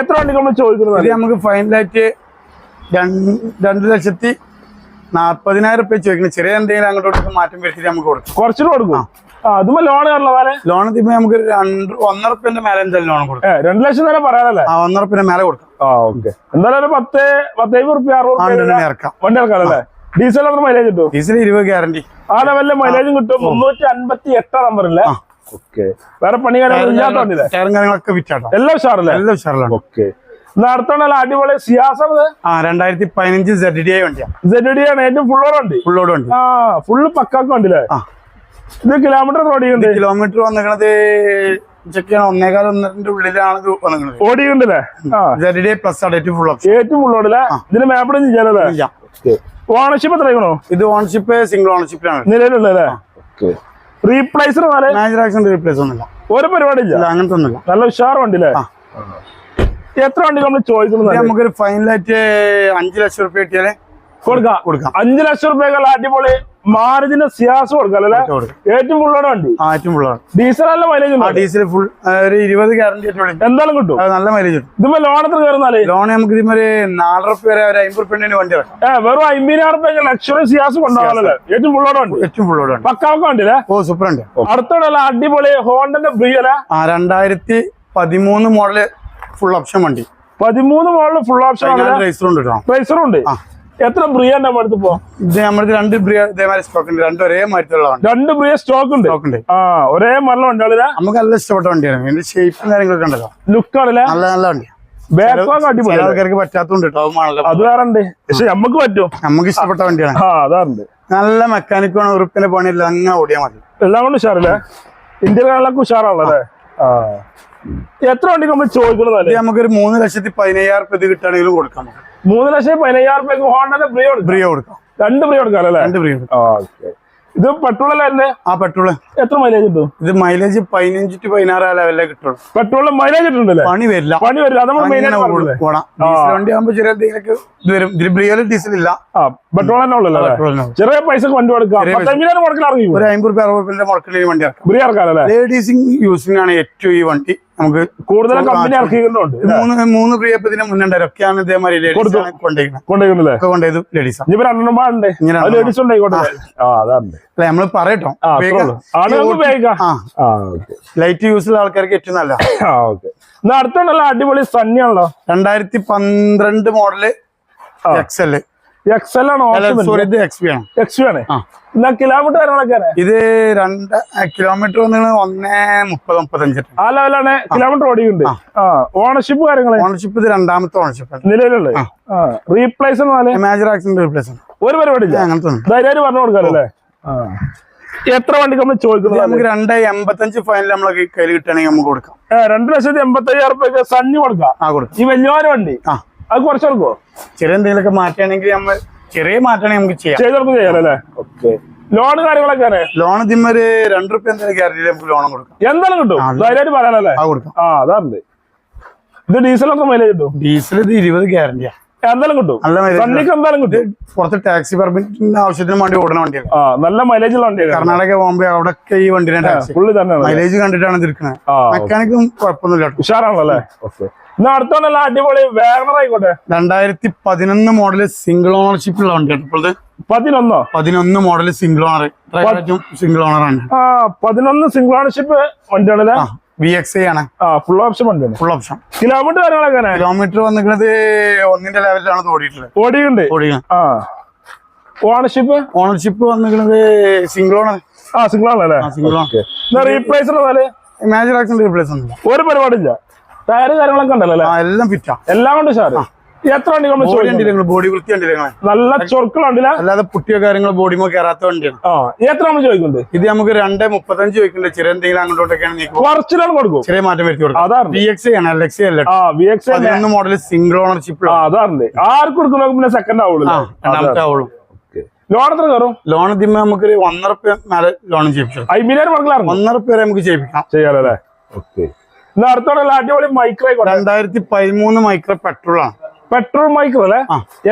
എത്ര വണ്ടി നമ്മൾ ചോദിക്കുന്നത്? നമുക്ക് ഫൈനലായിട്ട് രണ്ട് ലക്ഷത്തി നാൽപ്പതിനായിരം റുപ്യ ചോദിക്കുന്നത് ചെറിയ എന്തെങ്കിലും അങ്ങോട്ട് മാറ്റം വരുത്തിയിട്ട് നമുക്ക് കൊടുക്കും. കുറച്ചുകൂടെ കൊടുക്കും? ആ. ലോൺ ഇപ്പൊ നമുക്ക് രണ്ട് ഒന്നര റുപ്യന്റെ മേലെ എന്തായാലും ലോൺ കൊടുക്കാം. രണ്ട് ലക്ഷം തന്നെ പറയാനല്ലേ? ആ ഒന്നരപ്പിന്റെ മേലെ കൊടുക്കാം. ആ ഓക്കെ. എന്തായാലും ഒരു പത്ത് പത്തൈമ്പത് റുപ്യ അറുപത് ഇറക്കാം. വണ്ടി ഇറക്കാനല്ലേ? ഡീസൽ എത്ര മൈലേജ് കിട്ടും? ഡീസൽ ഇരുപത് ഗ്യാരണ്ടി ആ ലെവലിലെ മൈലേജും കിട്ടും. മുന്നൂറ്റി അൻപത്തി എട്ട് നമ്പറില്ലേ ഓക്കെ. വേറെ പണി കാര്യങ്ങളൊക്കെ വിറ്റാട്ടോ. എല്ലാം ഉഷാറല്ലേ? എല്ലാം ഉഷാറിലാണ്. ഓക്കെ. നടത്തണല്ലോ അടിപൊളി സിയാസ് ആ രണ്ടായിരത്തി പതിനഞ്ച് സെഡ് ഡി ഐ വണ്ടിയാണ് സെഡ് ആണ്. ഏറ്റവും ഫുള്ളോട് വണ്ടി? ഫുള്ളോട് വണ്ടി. ആ ഫുള്ള് പക്കാക്ക് വണ്ടിയില്ലേ? ഇത് കിലോമീറ്റർ ഓടിയുണ്ട് കിലോമീറ്റർ വന്നിക്കണത് ചെക്ക് ചെയ്യണം ഒന്നേകാൽ ഒന്നരന്റെ ഉള്ളിലാണ് ഇത് വന്നിക്കണത്. ഓടിയുണ്ടല്ലേ ഐ പ്ലസ് ആണ് ഏറ്റവും ഫുൾ ഓപ്ഷൻ ഏറ്റവും ഫുള്ളോടില്ലേ ഇതിന് മാപ്പിടും ചെയ്യാനല്ലേ ഓണർഷിപ്പ് എത്രയാണോ ഇത് ഓണർഷിപ്പ് സിംഗിൾ ഓണർഷിപ്പിലാണ് നിലവിലുള്ളല്ലേ റീപ്ലേസർ റീപ്ലേസ് ഒന്നുമില്ല. ഒരു പരിപാടി ഇല്ല. ഇല്ല അങ്ങനത്തെ ഒന്നുമില്ല. നല്ല ഉഷാർ വണ്ടി അല്ലേ എത്ര വണ്ടി നമ്മൾ ചോദിക്കുന്നത്? ഇത് നമുക്കൊരു ഫൈനലായിട്ട് അഞ്ചു ലക്ഷം റുപ്യ കിട്ടിയാലേ കൊടുക്കാം. കൊടുക്കാം. അഞ്ചു ലക്ഷം റുപ്യക്കുള്ള അടിപൊളി മാരുതിന്റെ സിയാസ് കൊടുക്കാം അല്ലേ? ഏറ്റവും ഫുള്ളോടെ വണ്ടി. ആ ഏറ്റവും ഫുള്ളാണ് ഡീസൽ നല്ല മൈലേജ് ഡീസൽ ഫുൾ ഒരു ഇരുപത് ഗ്യാരണ്ടി എന്തായാലും കിട്ടും. നല്ല മൈലേജ് കിട്ടും. ഇതിപ്പോ ലോൺ എത്ര കയറുന്നാൽ ലോൺ നമുക്ക് ഇതിമൊരു നാലര റുപ്യ വരെ ഒരു അമ്പത് റുപ്യന്റെ വണ്ടി ഇറക്കാം വെറും അമ്പതിനായിരം റുപ്യ ലക്ഷറി സിയാസ് കൊണ്ടുപോകാനല്ലേ? ഏറ്റവും ഫുള്ളോടെ വണ്ടി. ഏറ്റവും ഫുള്ളോട് വണ്ടി. പക്കാവൊക്കെ വണ്ടിയില്ലേ ഓ സൂപ്പർ ഉണ്ട് അടുത്തോടെ അടിപൊളി ഹോണ്ടന്റെ ബ്രിയല ആ രണ്ടായിരത്തി പതിമൂന്ന് മോഡൽ ഫുൾ ഓപ്ഷൻ വണ്ടി. പതിമൂന്ന് മോഡൽ ഫുൾ ഓപ്ഷൻ രജിസ്റ്റർ എത്ര ബ്രിയ നമ്മുടെ അടുത്ത് പോ ഇത് നമ്മുടെ രണ്ട് ബ്രിയ ഇതേമാതിരി സ്റ്റോക്ക് ഉണ്ട്. രണ്ട് ഒരേ മരത്തിലുള്ളതാണ് രണ്ട് ബ്രിയ സ്റ്റോക്ക് ഉണ്ട്. സ്റ്റോക്ക് ഉണ്ട്. ആ ഒരേ മരണം ഉണ്ടാവില്ല നമുക്ക് നല്ല ഇഷ്ടപ്പെട്ട വണ്ടിയാണ്. ഇതിന്റെ ഷേപ്പും കാര്യങ്ങളൊക്കെ ഉണ്ടല്ലോ. ലുക്ക് ആണല്ലേ? നല്ല നല്ല വണ്ടി ആൾക്കാർക്ക് പറ്റാത്തതുണ്ട് കേട്ടോ അത് വേറെ ഉണ്ട്. പക്ഷെ നമുക്ക് പറ്റും. നമുക്ക് ഇഷ്ടപ്പെട്ട വണ്ടിയാണ്. ആ അതാറുണ്ട്. നല്ല മെക്കാനിക്കാണ് ഉറുപ്പിന്റെ പണിയില്ല അങ്ങനെ ഓടിയാൽ മതി. എല്ലാം കൊണ്ട് ഉഷാറല്ലേ? ഇന്ത്യയിലൊക്കെ ഉഷാറാണല്ലേ ആ. എത്ര വണ്ടി നമ്മൾ ചോദിക്കുന്നത് നമുക്ക് നമുക്കൊരു മൂന്ന് ലക്ഷത്തി പതിനയ്യായിരം രൂപ ഇത് കിട്ടുകയാണെങ്കിലും കൊടുക്കാം നമുക്ക്. മൂന്ന് ലക്ഷം പതിനയ്യായിരം രൂപയ്ക്ക് ഹോണ്ടന്റെ ബ്രിയോ ബ്രിയോ കൊടുക്കാം രണ്ട് ബ്രിയോ കൊടുക്കാം അല്ലേ രണ്ട് ബ്രിയോ ഓക്കെ ഇത് പെട്രോൾ അല്ലേ ആ പെട്രോൾ എത്ര മൈലേജ് ഉണ്ട് ഇത് മൈലേജ് പതിനഞ്ച് ടു പതിനാറ് ലെവലിലേ കിട്ടുള്ളൂ. പെട്രോളിൽ മൈലേജ് കിട്ടുന്നുണ്ടല്ലേ? പണി വരില്ല. പണി വരില്ല. അത് നമ്മൾ വണ്ടി ആകുമ്പോൾ ചെറിയ എന്തെങ്കിലുമൊക്കെ ഇത് വരും. ഇതിൽ ബ്രിയൽ ഡീസൽ ഇല്ല. പെട്രോൾ തന്നെ ഉള്ളല്ലേ? ചെറിയ പൈസ വണ്ടി കൊടുക്കാം ഒരു അമ്പത് രൂപ അറുപത് രൂപ വണ്ടി ഇറക്കാം. ലേഡീസിങ് യൂസിംഗ് ആണ് ഏറ്റവും ഈ വണ്ടി. നമുക്ക് കൂടുതൽ കമ്പനി ഇറക്കിയിട്ടുണ്ട് മൂന്ന് മൂന്ന് പ്രിയപ്പത്തിന് മുന്നുണ്ടായിരുന്നു ഒക്കെയാണ് ഇതേമാതിരി ലേഡീസ് ഒക്കെ കൊണ്ടുപോയത് പാടുണ്ട്. ഇനി അത് രണ്ടെണ്ണം. ലേഡീസ് ഉണ്ടായിക്കോട്ടെ അല്ല നമ്മൾ പറയട്ടോ. ലൈറ്റ് യൂസ് ആൾക്കാർക്ക് ഏറ്റവും നല്ല അടുത്തുണ്ടല്ലോ അടിപൊളി സണ്ണിയാണല്ലോ രണ്ടായിരത്തി പന്ത്രണ്ട് മോഡൽ ആ. എക്സ് എൽ ആണോ സോറി ഇത് എക്സ് പി ആണ്. എക്സ് ആണ്. ആ. എന്നാ കിലോമീറ്റർ കാര്യങ്ങളൊക്കെ ഇത് രണ്ട് കിലോമീറ്റർ ഒന്നേ മുപ്പത് മുപ്പത്തഞ്ച് ആ. ലെവലാണ് കിലോമീറ്റർ ഓടിയുണ്ട് ഓണർഷിപ്പ് കാര്യങ്ങൾ ഓണർഷിപ്പ് ഇത് രണ്ടാമത്തെ ഓണർഷിപ്പ് ആണ്. നിലവിലുള്ളത്? റീപ്ലേസ് മേജർ ആക്സിഡന്റ് റീപ്ലേസ് ഒരു പരിപാടി അങ്ങനത്തെ ധൈര്യം പറഞ്ഞു കൊടുക്കാലോ അല്ലേ? എത്ര വണ്ടിക്ക് നമ്മൾ ചോദിക്കുന്നത് നമുക്ക് രണ്ട് എൺപത്തഞ്ച് ഫൈനൽ നമ്മളെ കയ്യിൽ കിട്ടുകയാണെങ്കിൽ നമുക്ക് കൊടുക്കാം. രണ്ട് ലക്ഷത്തി എൺപത്തി അയ്യായിരം റുപ്യക്ക് സണ്ണി കൊടുക്കാം. ആ കൊടുക്കാം. ഈ വലിയ വണ്ടി? ആ. അത് കുറച്ച് കൊടുക്കുമോ ചെറിയ എന്തെങ്കിലുമൊക്കെ മാറ്റുകയാണെങ്കിൽ നമ്മൾ ചെറിയ മാറ്റാണെങ്കിൽ നമുക്ക് ചെയ്യാം. ചെയ്ത് ചെയ്യാനല്ലേ ഓക്കെ. ലോൺ കാര്യങ്ങളൊക്കെ ലോൺ ഇതിമ്മ ഒരു രണ്ട് റുപ്യ എന്തെങ്കിലും ഗ്യാരണ്ടി നമുക്ക് ലോൺ കൊടുക്കാം. എന്തായാലും കിട്ടും? ധൈര്യമായിട്ട് പറയാനല്ലേ ആ കൊടുക്കാം. ആ അതാണ് ഇത് ഡീസലൊക്കെ മൈലേജ് കിട്ടും? ഡീസൽ ഇത് ഇരുപത് ഗ്യാരണ്ടിയാ എന്തായാലും കിട്ടും? എന്തായാലും കിട്ടും? പുറത്ത് ടാക്സി പെർമിറ്റിന്റെ ആവശ്യത്തിന് വേണ്ടി ഓടുന്ന വണ്ടിയാണ് ആ നല്ല മൈലേജ് ഉള്ള വണ്ടിയാണ് കർണാടക ബോംബെ അവിടെ ഈ തന്നെ മൈലേജ് കണ്ടിട്ടാണ് ഇത് എടുക്കുന്നത് മെക്കാനിക്കും കുഴപ്പമൊന്നുമില്ല ഉഷാറാണല്ലേ ഉഷാറാണല്ലോ അല്ലേ? ഓക്കെ. എന്നാ അടിപൊളി വേഗണർ ആയിക്കോട്ടെ രണ്ടായിരത്തി പതിനൊന്ന് മോഡൽ സിംഗിൾ ഓണർഷിപ്പ് ഉള്ള വണ്ടിയാണ് ഇപ്പോഴത്തെ പതിനൊന്നോ? പതിനൊന്ന് model single owner single owner ആണ്. ആ പതിനൊന്ന് സിംഗിൾ ഓണർഷിപ്പ് വണ്ടിയാണല്ലേ? വി എക്സ് ഐ ആണ്. ഫുൾ ഓപ്ഷൻ വണ്ടിയാണ് ഫുൾ ഓപ്ഷൻ കിലോമീറ്റർ കാര്യങ്ങളൊക്കെ കിലോമീറ്റർ വന്നിരിക്കുന്നത് ഒന്നിന്റെ ലെവലിലാണ് ഓടിയിട്ടുള്ളത് ഓടിയുണ്ട് ഓണർഷിപ്പ് ഓണർഷിപ്പ് വന്നിരിക്കുന്നത് സിംഗിൾ ഓണർ ആ സിംഗിൾ ആണല്ലേ single owner replace major accident replace ഒന്നുമില്ല. ഒരു പരിപാടിയില്ല. ടയർ കാര്യങ്ങളൊക്കെ ഉണ്ടല്ലോ എല്ലാം ഫിറ്റാ എല്ലാം കൊണ്ട് സാറ്. എത്ര വണ്ടി നമ്മൾ ബോഡി വൃത്തി കണ്ടില്ല നല്ല ചൊറുക്കൾ ഉണ്ടല്ല അല്ലാതെ പുട്ടിയ കാര്യങ്ങൾ ബോഡിമോ കയറാത്ത വണ്ടിയാണ്. ആ എത്ര നമ്മൾ ചോദിക്കുന്നത്? ഇത് നമുക്ക് രണ്ടേ മുപ്പത്തഞ്ച് ചോദിക്കുന്നുണ്ട്. ചെറിയ എന്തെങ്കിലും അങ്ങോട്ടൊക്കെയാണ് കുറച്ചിലാണ് കൊടുക്കും. ചെറിയ മാറ്റം വരുത്തി കൊടുക്കും. അതാണ് ബി എക്സ് ആണ് എൽ എക്സ് അല്ല വി എക്സ് പതിനൊന്ന് മോഡൽ സിംഗിൾ ഓണർഷിപ്പ് അതാണ് അതാറുണ്ട് ആർക്ക് കൊടുക്കുന്ന പിന്നെ സെക്കൻഡ് ആവുള്ളൂ ആ രണ്ടാമത്തെ ആവുള്ളൂ. ലോൺ എത്ര കയറും? ലോൺ ഇതിമ്മ നമുക്ക് ഒന്നര മേലെ ലോൺ ചെയ്യിപ്പിച്ചു. അയ്യായിരം ഒന്നര നമുക്ക് ചെയ്യിപ്പിക്കാം. ചെയ്യാറല്ലേ ഓക്കെ. എന്നാ അടുത്തോടെ അടിപൊളി മൈക്രോ രണ്ടായിരത്തി പതിമൂന്ന് മൈക്രോ പെട്രോൾ ആണ്. പെട്രോൾ മൈക്രോ അല്ലേ?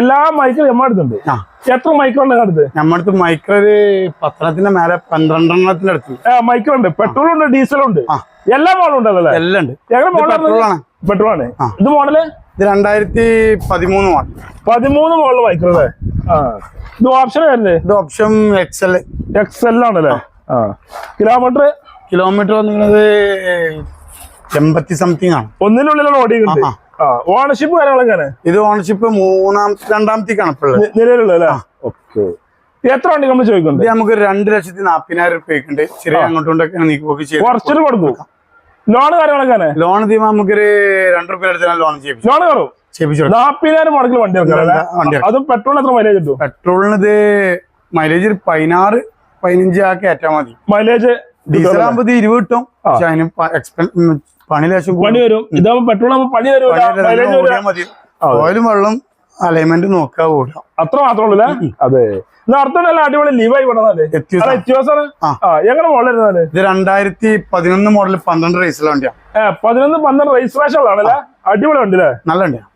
എല്ലാ മൈക്രോ നമ്മുടെ അടുത്തുണ്ട്. എത്ര മൈക്രോ ഉണ്ട് അടുത്ത്? നമ്മുടെ മൈക്രോ ഒരു പത്രത്തിന്റെ മേലെ പന്ത്രണ്ടെണ്ണത്തിന്റെ അടുത്ത്. മൈക്രോ ഉണ്ട്. പെട്രോൾ ഉണ്ട് ഡീസൽ ഉണ്ട്. എല്ലാ മോഡലും ഉണ്ടല്ലോ? അല്ലേ എല്ലാം ഉണ്ട്. പെട്രോൾ ആണ്? പെട്രോൾ ആണ്. ഇത് മോഡൽ ഇത് രണ്ടായിരത്തി പതിമൂന്ന് മോഡൽ പതിമൂന്ന് മോഡൽ മൈക്രോ അല്ലേ? ഇത് ഓപ്ഷൻ വരുന്നത് ഇത് option X L X L ആണല്ലേ? ആ. കിലോമീറ്റർ കിലോമീറ്റർ വന്നിരിക്കുന്നത് എൺപത്തി സംതിങ് ആണ്. ഒന്നിനുള്ളിലാണ് ഓടി ഓണർഷിപ്പ് കാര്യങ്ങളൊക്കെയാണ് ഇത് ഓണർഷിപ്പ് മൂന്നാം രണ്ടാമത്തേക്കാണ് നിലവിലുള്ള ഓക്കെ. എത്ര വണ്ടി നമ്മൾ ചോദിക്കുന്നത് നമുക്ക് രണ്ട് ലക്ഷത്തി നാപ്പതിനായിരം റുപ്യ ഉണ്ട് ചെറിയ അങ്ങോട്ടും ചെയ്ത് കുറച്ചിട്ട് കൊടുക്കും. ലോൺ കാര്യങ്ങളൊക്കെയാണ് ലോൺ തീരുമാനം നമുക്കൊരു രണ്ട് റുപ്യ എടുത്താൽ ലോൺ ചെയ്യും ലോൺ കയറും. നാപ്പതിനായിരം മുടക്കിൽ വണ്ടി. അതും പെട്രോൾ എത്ര മൈലേജ് കിട്ടും? പെട്രോളിന് ഇത് മൈലേജ് ഒരു പതിനാറ് പതിനഞ്ച് ആ കയറ്റാൽ മതി. മൈലേജ് ഡീസൽ ആകുമ്പോൾ ഇത് ഇരുപത് കിട്ടും. പക്ഷെ അതിന് പണി ലേശം പണി വരും. ഇതാകുമ്പോ പെട്രോൾ ആകുമ്പോൾ പണി വരും. ഓയിലും വെള്ളം അലൈൻമെന്റ് നോക്കാ ഓടാം അത്ര മാത്രമേ ഉള്ളൂ അതെ. അർത്ഥമല്ല അടിപൊളി ലീവായി എങ്ങനെ ഇത് രണ്ടായിരത്തി പതിനൊന്ന് മോഡൽ പന്ത്രണ്ട് റേസിലെ വണ്ടിയാണ് ഏ പതിനൊന്ന് പന്ത്രണ്ട് രജിസ്ട്രേഷൻ ഉള്ളതാണല്ലേ അടിപൊളി നല്ല വണ്ടിയാണ്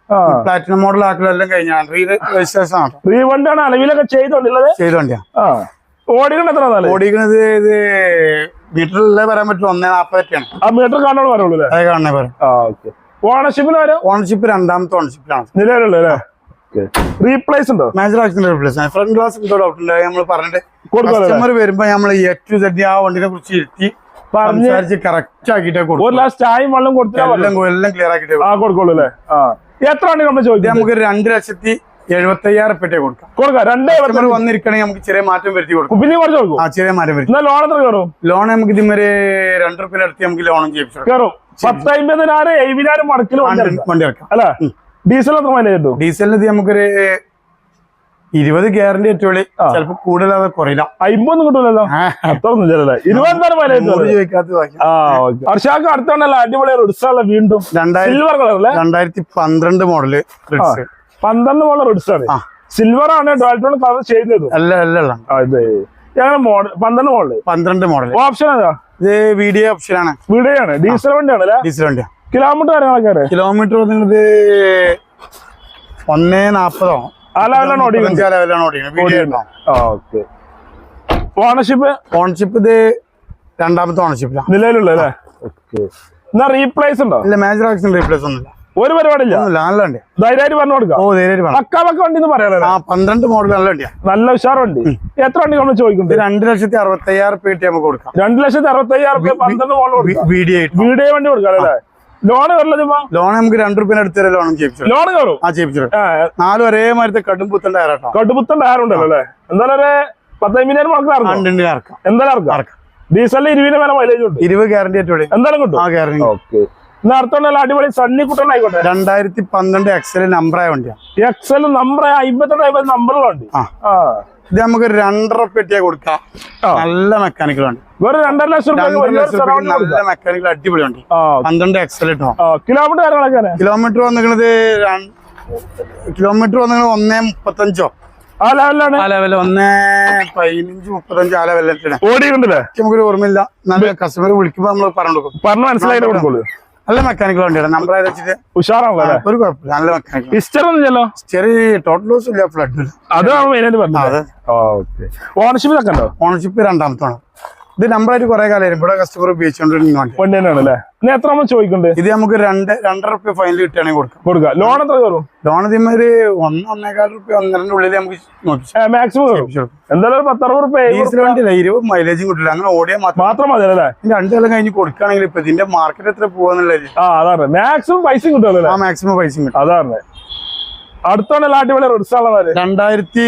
പ്ലാറ്റിനം മോഡൽ ആക്കലെല്ലാം കഴിഞ്ഞാണ് റീ രജിസ്ട്രേഷൻ ആണ് റീ വണ്ടിയാണ് അലവിലൊക്കെ ചെയ്തോണ്ടില്ലത് ചെയ്ത ഓടിക്കണത് എത്ര ഇത് മീറ്ററിലെ വരാൻ പറ്റും ഒന്നേ നാപ്പതൊക്കെയാണ് ആ മീറ്റർ കാണാൻ പറയുള്ളൂ അല്ലേ? അത് കാണണേ പറയാം ആ ഓക്കെ. ഓണർഷിപ്പിന് വരും? ഓണർഷിപ്പ് രണ്ടാമത്തെ ഓണർഷിപ്പിലാണ് നിലവിലുള്ള അല്ലേ? റീപ്ലേസ് ഉണ്ടോ? Major accident replace front glass എന്തോ ഡൗട്ട് ഉണ്ട്. നമ്മൾ പറഞ്ഞിട്ട് കസ്റ്റമർ വരുമ്പോ നമ്മൾ എ ടു സെഡ് ആ വണ്ടിനെ കുറിച്ച് ഇരുത്തി സംസാരിച്ച് കറക്റ്റ് ആക്കിട്ടേ കൊടുക്കും. ലാസ്റ്റ് ചായയും വെള്ളം കൊടുത്താൽ മതി. എല്ലാം ക്ലിയർ ആക്കിട്ടേ ആ കൊടുക്കുള്ളൂ അല്ലേ? എത്ര വണ്ടി നമ്മൾ ചോദിക്കാം? നമുക്ക് രണ്ട് ലക്ഷത്തി എഴുപത്തി രൂപ റുപ്യ കൊടുക്കാം. കൊടുക്കാം. രണ്ടേ കസ്റ്റമർ നമുക്ക് ചെറിയ മാറ്റം വരുത്തി കൊടുക്കും. പിന്നെ കുറച്ച് കൊടുക്കും. ആ ചെറിയ മാറ്റം വരുത്തി. ലോൺ എത്ര കയറും? ലോൺ നമുക്ക് ഇതിമരെ രണ്ട് റുപ്യ അടുത്ത് നമുക്ക് ലോണും ചെയ്യിപ്പിച്ചു കൊടുക്കാം. കയറും. പത്തമ്പതിനായിരം എഴുപതിനായിരം മടക്കിൽ വണ്ടി വണ്ടി- ഇറക്കാം. വണ്ടി ഇറക്കാം അല്ലേ? ഡീസൽ എത്ര മൈലേജ് കിട്ടും? ഡീസലിന് ഇത് നമുക്കൊരു ഇരുപത് ഗ്യാരണ്ടി ഏറ്റവും ചിലപ്പോ കൂടുതലാതെ കുറയില്ല. അമ്പൊന്നും കിട്ടൂലല്ലോ? ആ, അത്ര ഒന്നും ചിലല്ലേ ഇരുപത്താറ് മൈലേജ് നൂറ് ചോദിക്കാത്ത ബാക്കി. ആ ഓക്കെ. ഹർഷാക്ക് അടുത്താണല്ലോ അടിപൊളി റിഡ്സാണല്ലോ വീണ്ടും രണ്ടായിരത്തി സിൽവർ രണ്ടായിരത്തി പന്ത്രണ്ട് മോഡൽ. പന്ത്രണ്ട് മോഡൽ റെഡ് സ്റ്റാർ സിൽവർ ആണ് ഡോൾട്ടോൺ കളർ ചെയ്തത് അല്ല അല്ല അല്ല. ഞങ്ങൾ മോഡൽ പന്ത്രണ്ട് മോഡൽ പന്ത്രണ്ട് മോഡൽ ഓപ്ഷൻ ഏതാ? ഇത് വീഡിയോ ഓപ്ഷൻ ആണ്. വീഡിയോയാണ് ഡീസൽ വണ്ടിയാണ് അല്ലേ ഡീസൽ വണ്ടിയാണ് കിലോമീറ്റർ കാര്യങ്ങളൊക്കെ കിലോമീറ്റർ വന്നിട്ട് ഒന്നേ നാപ്പതോ? ആ ലെവലാണ് ഓടിക്കുന്നത്. വീഡിയോ ഓക്കെ ഓണർഷിപ്പ് ഓണർഷിപ്പ് ഇത് രണ്ടാമത്തെ ഓണർഷിപ്പിലാണ് നിലവിലുള്ള അല്ലേ ഓക്കെ എന്നാ റീപ്ലേസ് ഉണ്ടോ? ഇല്ല മേജർ ആക്സിഡന്റ് റീപ്ലേസ് ഒന്നുമില്ല. ഒരു പരിപാടിയില്ല. വണ്ടിയാ ധൈര്യമായിട്ട് പറഞ്ഞു കൊടുക്കാം. ഓ ധൈര്യമായിട്ട് പക്കാ പക്ക വണ്ടി എന്ന് പറയാലോ ആ പന്ത്രണ്ട് മോഡൽ നല്ല വണ്ടിയാ നല്ല ഉഷാർ വണ്ടി എത്ര വണ്ടി നമ്മൾ ചോദിക്കുന്നത് ചോദിക്കുന്നുണ്ട് രണ്ട് ലക്ഷത്തി അറുപത്തി അയ്യായിരം ടി നമുക്ക് കൊടുക്കാം. രണ്ട് ലക്ഷത്തി അറുപത്തി അയ്യായിരം റുപ്യ പന്ത്രണ്ട് മോളിൽ വീഡിയോ വീഡിയോ വണ്ടി കൊടുക്കാം അല്ലേ? ലോൺ ലോൺ നമുക്ക് രണ്ടു റുപ്യ അടുത്ത് വരെ ലോണും ചെയ്യിപ്പിച്ചു ലോൺ കയറും? ആ ചെയ്യിച്ചു നാല് ഒരേ മാതിരത്തെ കടും പുത്തൻ കടുംപുത്തൻ ടയർ ഉണ്ടല്ലോ അല്ലേ? എന്തായാലും ഒരു പത്തമ്പതിനായിരം ഇറക്കാം എന്തായാലും ഇറക്കാം ഡീസലിന് ഇരുപതിന് മേലെ മൈലേജ് ഉണ്ട്. ഇരുപത് ഗ്യാരണ്ടി ആയിട്ട് എന്തായാലും കിട്ടും. ആ ഗ്യാരണ്ടി ഓക്കെ. ഇന്ന് അടുത്തുള്ള അടിപൊളി സണ്ണി കുട്ടൻ ആയിക്കോട്ടെ. രണ്ടായിരത്തി പന്ത്രണ്ട് എക്സൽ നമ്പറായ വണ്ടിയാ. എക്സൽ നമ്പർ അമ്പത്തെട്ട് അമ്പത് ആ. ഇത് നമുക്ക് രണ്ടര പെട്ടിയാ കൊടുക്കാം. നല്ല മെക്കാനിക്കൽ വണ്ടി. വെറും രണ്ടര ലക്ഷം നല്ല മെക്കാനിക്കൽ അടിപൊളി വണ്ടി. ആ. പന്ത്രണ്ട് എക്സൽ ഇട്ടോ. കിലോമീറ്റർ കാര്യങ്ങളൊക്കെ കിലോമീറ്റർ വന്നിരിക്കുന്നത് കിലോമീറ്റർ വന്നിരിക്കുന്നത് ഒന്നേ മുപ്പത്തഞ്ചോ. ആ ലെവലാണ് ആ ലെവൽ ഒന്നേ പതിനഞ്ച് മുപ്പത്തഞ്ചോ ആ ലെവലിലാണ് ഓടിയിട്ടുണ്ടല്ലേ നമുക്കൊരു ഓർമ്മയില്ല. നല്ല കസ്റ്റമർ വിളിക്കുമ്പോ നമ്മൾ പറഞ്ഞു കൊടുക്കും. പറഞ്ഞു മനസ്സിലായിട്ട് കൊടുക്കുള്ളൂ. നല്ല മെക്കാനിക്കൽ വണ്ടിയാണ് നമ്പർ വെച്ചിട്ട് ഉഷാറാണല്ലോ ഒരു കുഴപ്പമില്ല. നല്ല മെക്കാനിക്കൽ ഹിസ്റ്റർ ഒന്നും ചെറിയ ടോട്ടൽ ലോസ് ഇല്ല ഫ്ലഡ് അതാണ് മെയിനായിട്ട് പറഞ്ഞത് ഓണർഷിപ്പ് ഓണർഷിപ്പ് രണ്ടാമത്തോണം ഇത് നമ്പറായിട്ട് കുറെ കാലം ഇവിടെ കസ്റ്റമർ തന്നെയാണ് എത്ര നമ്മൾ ചോദിക്കുന്നുണ്ട് ഇത് നമുക്ക് രണ്ട് രണ്ടര റുപ്യ ഫൈനൽ കിട്ടുകയാണെങ്കിൽ കൊടുക്കാം. കൊടുക്കുക. ലോൺ എത്ര കയറും? ലോൺ ഇതിന്മേ ഒരു ഒന്ന് ഒന്നേകാൽ റുപ്യ ഒന്നരന്റെ ഉള്ളിൽ നമുക്ക് മാക്സിമം എന്തായാലും പത്തറുപത് റുപ്യ ഡീസൽ വണ്ടിയില്ല ഇരുപത് മൈലേജും കിട്ടില്ല. അങ്ങനെ ഓടിയാൽ മാത്രം മതി അല്ലേ? രണ്ടു കൊല്ലം കഴിഞ്ഞ് കൊടുക്കുകയാണെങ്കിൽ ഇപ്പൊ ഇതിന്റെ മാർക്കറ്റ് എത്ര പോവാന്നുള്ളത് ആ അതാണ്. മാക്സിമം പൈസ കിട്ടും ആ മാക്സിമം പൈസ കിട്ടും. അതാണ്. അടുത്താണ് അടിപൊളി റിഡ്സാളെ രണ്ടായിരത്തി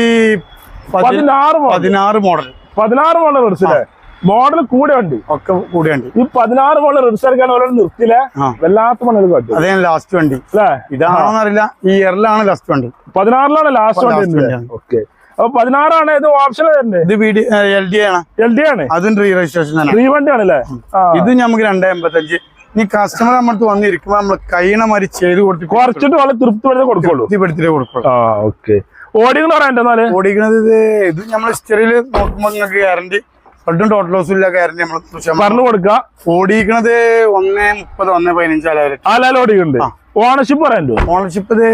പതിനാറ് പതിനാറ് മോഡൽ പതിനാറ് മോഡൽ പതിനാറ് അല്ലേ മോഡൽ കൂടെ ഉണ്ട്. ഒക്കെ കൂടെ ഉണ്ട്. ഈ പതിനാറ് മോഡൽ റിസർക്കാൻ ഓരോ നിർത്തില്ലേ ആ. വല്ലാത്ത മണ്ണിൽ പറ്റും അതേ ലാസ്റ്റ് വണ്ടി. അല്ലേ? ഇതാണോന്ന് അറിയില്ല ഈ ഇയറിലാണ് ലാസ്റ്റ് വണ്ടി. പതിനാറിലാണ് ലാസ്റ്റ് വണ്ടി. ഓക്കെ അപ്പൊ പതിനാറാണ് ഇത് ഓപ്ഷൻ ഇത് എൽ ഡി ആണ്. എൽ ഡി ആണ്. അതും റീ രജിസ്ട്രേഷൻ ഫ്രീ വണ്ടി ആണല്ലേ? ഇത് നമുക്ക് രണ്ടേ എൺപത്തഞ്ച് ഇനി കസ്റ്റമർ നമ്മുടെ വന്നിരിക്കുമ്പോ നമ്മൾ കഴിയണ മാതിരി ചെയ്ത് കൊടുത്തു കുറച്ചിട്ട് വളരെ തൃപ്തി വരുന്നത് കൊടുക്കുള്ളൂ. തൃപ്തിപ്പെടുത്തിട്ടേ കൊടുക്കുള്ളൂ ഓക്കെ പറയാൻ ഓടിക്കണത് ഇത് ഇത് നമ്മൾ ഹിസ്റ്ററിയിൽ നോക്കുമ്പോൾ നിങ്ങൾക്ക് ഗ്യാരണ്ടി ഒട്ടും ടോട്ടൽ ലോസും ഇല്ല നമ്മൾ പറഞ്ഞു കൊടുക്ക ഓടിക്കണത് ഒന്നേ മുപ്പത് ഒന്നേ പതിനഞ്ച് ഓടിക്കുന്നുണ്ട് ഓണർഷിപ്പ് പറയാൻ ഓണർഷിപ്പ് ഇത്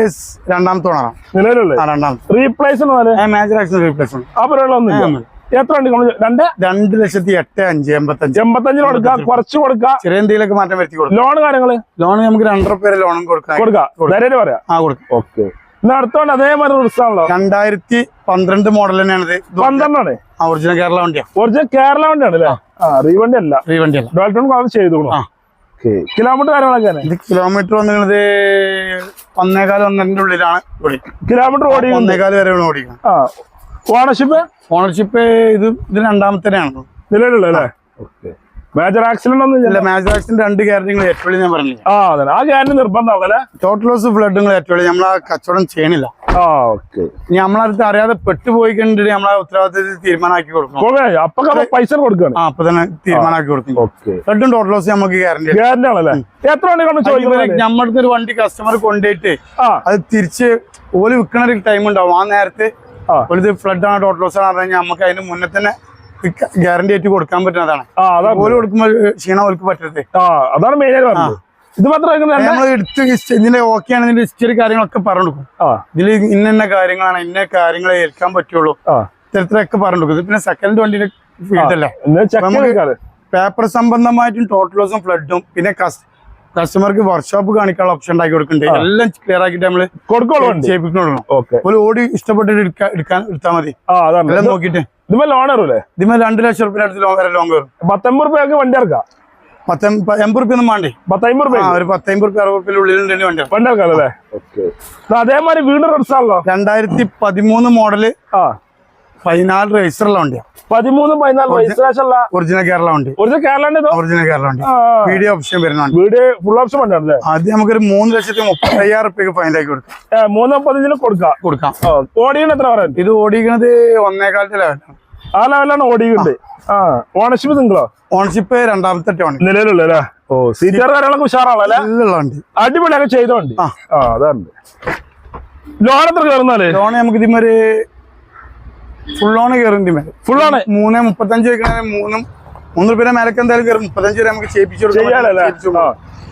രണ്ടാമത്തെ ഓണറാണ് നിലവിലുള്ള രണ്ടാമത്തെ റീപ്ലേസ് എന്നാൽ മേജർ ആക്ഷൻ റീപ്ലേസ്മെന്റ് ആ പരിപാടി ഒന്നും എത്ര രണ്ട്? രണ്ട് ലക്ഷത്തി എട്ട് അഞ്ച് എൺപത്തഞ്ച്. എൺപത്തഞ്ചിന് കൊടുക്കുക കുറച്ച് കൊടുക്കുക. ചെറിയ എന്തെങ്കിലുമൊക്കെ മാറ്റം വരുത്തി കൊടുക്കും. ലോൺ കാര്യങ്ങൾ? ലോൺ നമുക്ക് രണ്ടര പേര് ലോണും കൊടുക്കാം. കൊടുക്കാം. പറയാം. ആ കൊടുക്കും. ഓക്കെ അടുത്തോണ്ട് അതേമാതിരി ഉത്സവമാണല്ലോ. രണ്ടായിരത്തി പന്ത്രണ്ട് മോഡൽ തന്നെയാണ് പന്ത്രണ്ടാണ്? ഒറിജിനൽ കേരള വണ്ടിയാ. ഒറിജിനൽ കേരള വണ്ടിയാണ് അല്ലേ? ആ. റീവണ്ടി അല്ല. റീവണ്ടി ഡോൾട്ടൺ കോൾ ആ. കിലോമീറ്റർ കാര്യങ്ങളൊക്കെ ഇത് കിലോമീറ്റർ വന്നിരുന്നത് ഒന്നേകാൽ ഒന്നരന്റെ ഉള്ളിലാണ് ഓടി. കിലോമീറ്റർ ഓടി ഒന്നേകാൽ വരെ ഓടിക്കണം ആ. ഓണർഷിപ്പ് ഓണർഷിപ്പ് ഇത് ഇത് രണ്ടാമത്തേനാണ്. നിലവിലുള്ള അല്ലേ? മേജർ ആക്സിഡന്റ് ഒന്നും ഇല്ല മേജർ ആക്സിഡന്റ് രണ്ട് കാര്യങ്ങൾ ഏറ്റവും ഞാൻ പറഞ്ഞില്ല? ആ അതെ ആ ഗ്യാരണ്ടി നിർബന്ധമാവും അല്ലേ ടോട്ടൽ ലോസ് ഫ്ലഡുകൾ ഏറ്റവും നമ്മൾ ആ കച്ചവടം ചെയ്യണില്ല. ആ ഓക്കെ ഇനി നമ്മളടുത്ത് അറിയാതെ പെട്ടുപോയി കണ്ടിട്ട് നമ്മളെ ഉത്തരവാദിത്തത്തിൽ തീരുമാനമാക്കി കൊടുക്കണം. അപ്പൊ പൈസ കൊടുക്കണം. ആ അപ്പൊ തന്നെ തീരുമാനമാക്കി കൊടുക്കും. ഓക്കെ ഫ്ലഡും ടോട്ടൽ ലോസ് നമുക്ക് ഗ്യാരണ്ടി ഗ്യാരണ്ടി ആണല്ലേ? എത്ര വണ്ടി നമ്മുടെ ഒരു വണ്ടി കസ്റ്റമർ കൊണ്ടുപോയിട്ട് അത് തിരിച്ച് ഓൽ വിൽക്കണ ഒരു ടൈം ഉണ്ടാവും. ആ നേരത്തെ. ഒരു ഫ്ലഡ് ആണ് ടോട്ടൽ ലോസ് ആണ് പറഞ്ഞു നമുക്ക് അതിന് മുന്നേ തന്നെ ഗ്യാരണ്ടി ആയിട്ട് കൊടുക്കാൻ പറ്റുന്നതാണ് ഓൽ കൊടുക്കുമ്പോൾ ക്ഷീണം ഓർക്ക് പറ്റരുത്. അതാണ് മെയിൻ ആയിട്ട് പറഞ്ഞത്. ഇത് മാത്രം നമ്മൾ എടുത്ത് ഇതിന്റെ ഓക്കെ ആണ് ഇതിന്റെ ഹിസ്റ്ററി കാര്യങ്ങളൊക്കെ പറഞ്ഞു കൊടുക്കും. ഇതിൽ ഇന്ന ഇന്ന കാര്യങ്ങളാണ് ഇന്ന കാര്യങ്ങളെ ഏൽക്കാൻ പറ്റുള്ളൂ. ഇത്തരത്തിലൊക്കെ പറഞ്ഞു കൊടുക്കും. പിന്നെ സെക്കൻഡ് വണ്ടിന്റെ ഫീൽഡ് അല്ലേ? എന്നാ ചെക്ക് നമുക്ക് പേപ്പർ സംബന്ധമായിട്ടും ടോട്ടൽ ലോസും ഫ്ലഡും പിന്നെ കസ്റ്റമർക്ക് വർക്ക്ഷോപ്പ് കാണിക്കാനുള്ള ഓപ്ഷൻ ഉണ്ടാക്കി കൊടുക്കുന്നുണ്ട്. എല്ലാം ക്ലിയർ ആക്കിയിട്ട് നമ്മൾ കൊടുക്കണം വണ്ടി ചെയ്യിപ്പിക്കണം ഓക്കെ ഒരു ഓടി ഇഷ്ടപ്പെട്ടിട്ട് എടുക്കാൻ എടുത്താൽ മതി. എല്ലാം നോക്കിയിട്ട്. ഇതുമേ ലോൺ വരൂലേ? ഇതിമേ രണ്ട് ലക്ഷം റുപ്യ അടുത്ത് ലോങ് വരെ ലോങ് വരും. പത്തൊമ്പത് റുപ്യക്ക് വണ്ടി ഇറക്കാം? പത്ത് എൺപത് റുപ്യ ഒന്നും വേണ്ടേ? പത്തമ്പത് ആ റുപ്യ ഒരു പത്തമ്പത് റുപ്യ അറുപത് റുപ്യ ഉള്ളിലുണ്ടെങ്കിൽ വണ്ടി വണ്ടി ഇറക്കാം അല്ലേ? ഓക്കെ അതേമാതിരി വീണ്ടും റെഡ്സാണല്ലോ രണ്ടായിരത്തി പതിമൂന്ന് മോഡൽ ആ. പതിനാല് രജിസ്റ്ററുള്ള വണ്ടിയാണ് പതിമൂന്ന് പതിനാല് രജിസ്ട്രേഷൻ അല്ല ഒറിജിനൽ കേരള വണ്ടി. ഒറിജിനൽ കേരള ഒറിജിനൽ കേരള വണ്ടി. വീഡിയോ ഓപ്ഷൻ വരുന്ന വീഡിയോ ഫുൾ ഓപ്ഷൻ വണ്ടിയാണല്ലേ? ആദ്യം നമുക്കൊരു മൂന്ന് ലക്ഷത്തി മുപ്പത്തയ്യായിരം റുപ്യക്ക് ഫൈൻ കൊടുക്കാം. മൂന്ന് പതിനഞ്ചിന് കൊടുക്കാം? കൊടുക്കാം. ഓടിയുണ്ട് എത്ര പറയാൻ? ഇത് ഓടിക്കുന്നത് ഒന്നേകാലത്തെ ലെവലാണ് ആ ലെവലാണ് ഓടിക്കുന്നത് ആ. ഓണർഷിപ്പ് നിങ്ങളോ ഓണർഷിപ്പ് രണ്ടാമത്തെ നിലവിലുള്ള അല്ലേ? ഓ സീറ്റർ കാര്യങ്ങളൊക്കെ ഉഷാറാണല്ലേ വണ്ടി. അടിപൊളിയൊക്കെ ചെയ്തോണ്ട് ആ. ആ അതാണ്. ലോൺ എത്ര കയറുന്നാലേ? ലോൺ നമുക്ക് ഇതിമൊരു ഫുൾ ലോൺ മേലെ. ഫുൾ ഫുള്ളാണ്? മൂന്ന് മുപ്പത്തഞ്ച് വെക്കണേ മൂന്നും മൂന്ന് രൂപയുടെ മേലക്ക് എന്തായാലും കയറും. മുപ്പത്തഞ്ച് വരെ നമുക്ക് ചെയ്യിപ്പിച്ചു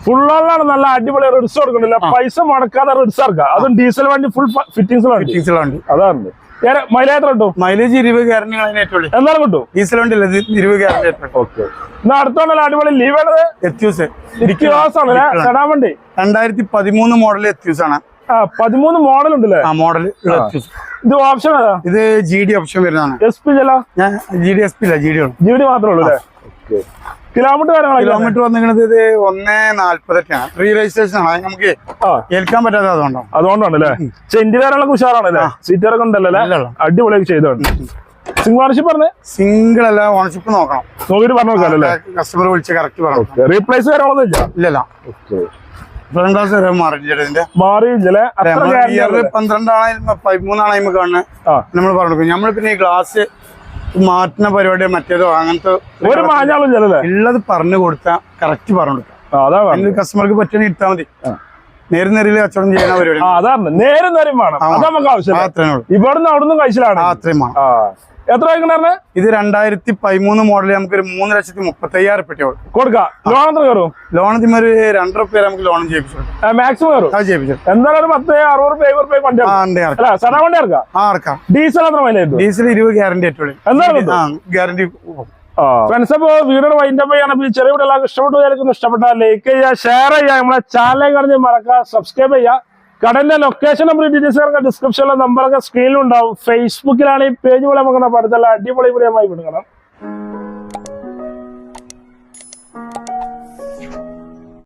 ഫുൾ ഫുള്ളാണ് നല്ല അടിപൊളി റിഡ്സ് കൊടുക്കണില്ല പൈസ മുടക്കാതെ റിഡ്സ് ഇറക്കാം അതും ഡീസൽ വണ്ടി ഫുൾ ഫിറ്റിംഗ്സിലാണ് വണ്ടി അതാണ്. മൈലേജ് കിട്ടും? മൈലേജ് ഇരുപത് ഗ്യാരണ്ടി ഏറ്റവും എന്താണ് കിട്ടും? ഡീസൽ വണ്ടി അല്ല ഇരുപത് ഗ്യാരണ്ടി ഓക്കെ. എന്നാ അടുത്തോണ്ടല്ലോ അടിപൊളി ലീവ് ആണത്? എത്യൂസ് സെഡാൻ വണ്ടി? രണ്ടായിരത്തി പതിമൂന്ന് മോഡൽ എത്യൂസ് ആണ്. പതിമൂന്ന് മോഡൽ ഉണ്ടല്ലേ? ആ മോഡൽ ഇത് ഓപ്ഷൻ ഏതാ? ഇത് ജി ഡി ഓപ്ഷൻ വരുന്നതാണ്. എസ് പി ചില ഞാൻ ജി ഡി എസ് പി ഇല്ല ജി ഡി ജി ഡി മാത്രമേ ഉള്ളൂ അല്ലേ? കിലോമീറ്റർ കാര്യങ്ങളാണ് കിലോമീറ്റർ വന്നിരിക്കുന്നത് ഇത് ഒന്ന് നാല്പതൊക്കെയാണ് റീ രജിസ്ട്രേഷൻ ആണ്. നമുക്ക് ഏൽക്കാൻ പറ്റാതെ അതുകൊണ്ടാണ്. അതുകൊണ്ടാണല്ലേ ചെന്റി കാര്യങ്ങളൊക്കെ ഉഷാറാണല്ലേ സീറ്ററൊക്കെ ഉണ്ടല്ലോ അല്ലേ. അടിപൊളിയൊക്കെ ചെയ്തോണ്ട് സിംഗ് പറഞ്ഞേ? സിംഗിൾ അല്ല ഓണർഷിപ്പ് നോക്കണം. നോക്കിട്ട് പറഞ്ഞു നോക്കാം കസ്റ്റമർ വിളിച്ച് കറക്റ്റ് പറഞ്ഞു റീപ്ലേസ് കാര്യങ്ങളൊന്നും ഇല്ല? ഇല്ലല്ല. ക്ലാസ് വരെ മാറിയില്ല മാറിയില്ലേ അത്ര guarantee ഇയർ ആണല്ലേ? പന്ത്രണ്ടാണ് പതിമൂന്നാണ് അതിന് കാണുന്നത്. നമ്മൾ പറഞ്ഞു നമ്മൾ പിന്നെ ഈ ഗ്ലാസ് മാറ്റുന്ന പരിപാടിയോ മറ്റേതോ അങ്ങനത്തെ ഒരു ഉള്ളത് പറഞ്ഞു കൊടുത്താ കറക്റ്റ് പറഞ്ഞു കൊടുക്കാം. കസ്റ്റമർക്ക് പറ്റുന്ന ഇട്ടാ മതി. നേരം നേരിൽ കച്ചവടം ചെയ്യുന്ന പരിപാടി? അതാണ് നേരം നേരം വേണം. നമുക്ക് ആവശ്യം ഇവിടുന്ന് അവിടുന്ന് കഴിച്ചിലാണ്. അത്രയും വേണം. എത്ര വയ്ക്കണേ ഇത് രണ്ടായിരത്തി പതിമൂന്ന് മോഡൽ നമുക്ക് ഒരു മൂന്ന് ലക്ഷത്തി മുപ്പത്തി അയ്യായിരം പെട്ടി കൊടുക്കാം. ലോൺ എത്ര കയറും? ലോൺ ഇതിന് ഒരു രണ്ടര റുപ്യ നമുക്ക് ലോൺ ചെയ്യിപ്പിച്ചു മാക്സിമം കയറും? അത് ചെയ്യിപ്പിച്ചു എന്തായാലും ഒരു പത്ത് അറുപത് രൂപ എഴുപത് വണ്ടി സദാ വണ്ടി ഇറക്കാം. ആ ഇറക്കാം. ഡീസൽ എത്ര മൈലേജ് ഡീസൽ ഇരുപത് ഗ്യാരണ്ടി ആയിട്ടുള്ളൂ എന്താണ് ഗ്യാരണ്ടി ഫ്രണ്ട്സ് അപ്പോ വീഡിയോ വൈൻഡപ്പ് ചെയ്യണം. ചെറിയ എല്ലാവർക്കും ഇഷ്ടപ്പെട്ടു ഇഷ്ടപ്പെട്ടാൽ ലൈക്ക് ചെയ്യുക ഷെയർ ചെയ്യുക. നമ്മളെ ചാനൽ കറിഞ്ഞ് മറക്കുക സബ്സ്ക്രൈബ് ചെയ്യുക. കടന്റെ ലൊക്കേഷൻ നമ്പർ ഡീറ്റെയിൽസ് ഡിസ്ക്രിപ്ഷനിലെ നമ്പറൊക്കെ സ്ക്രീനിലുണ്ടാവും ഫേസ്ബുക്കിലാണ് ഈ പേജ് പോലെ നമുക്ക് അടുത്തുള്ള അടിപൊളി വിടുകണം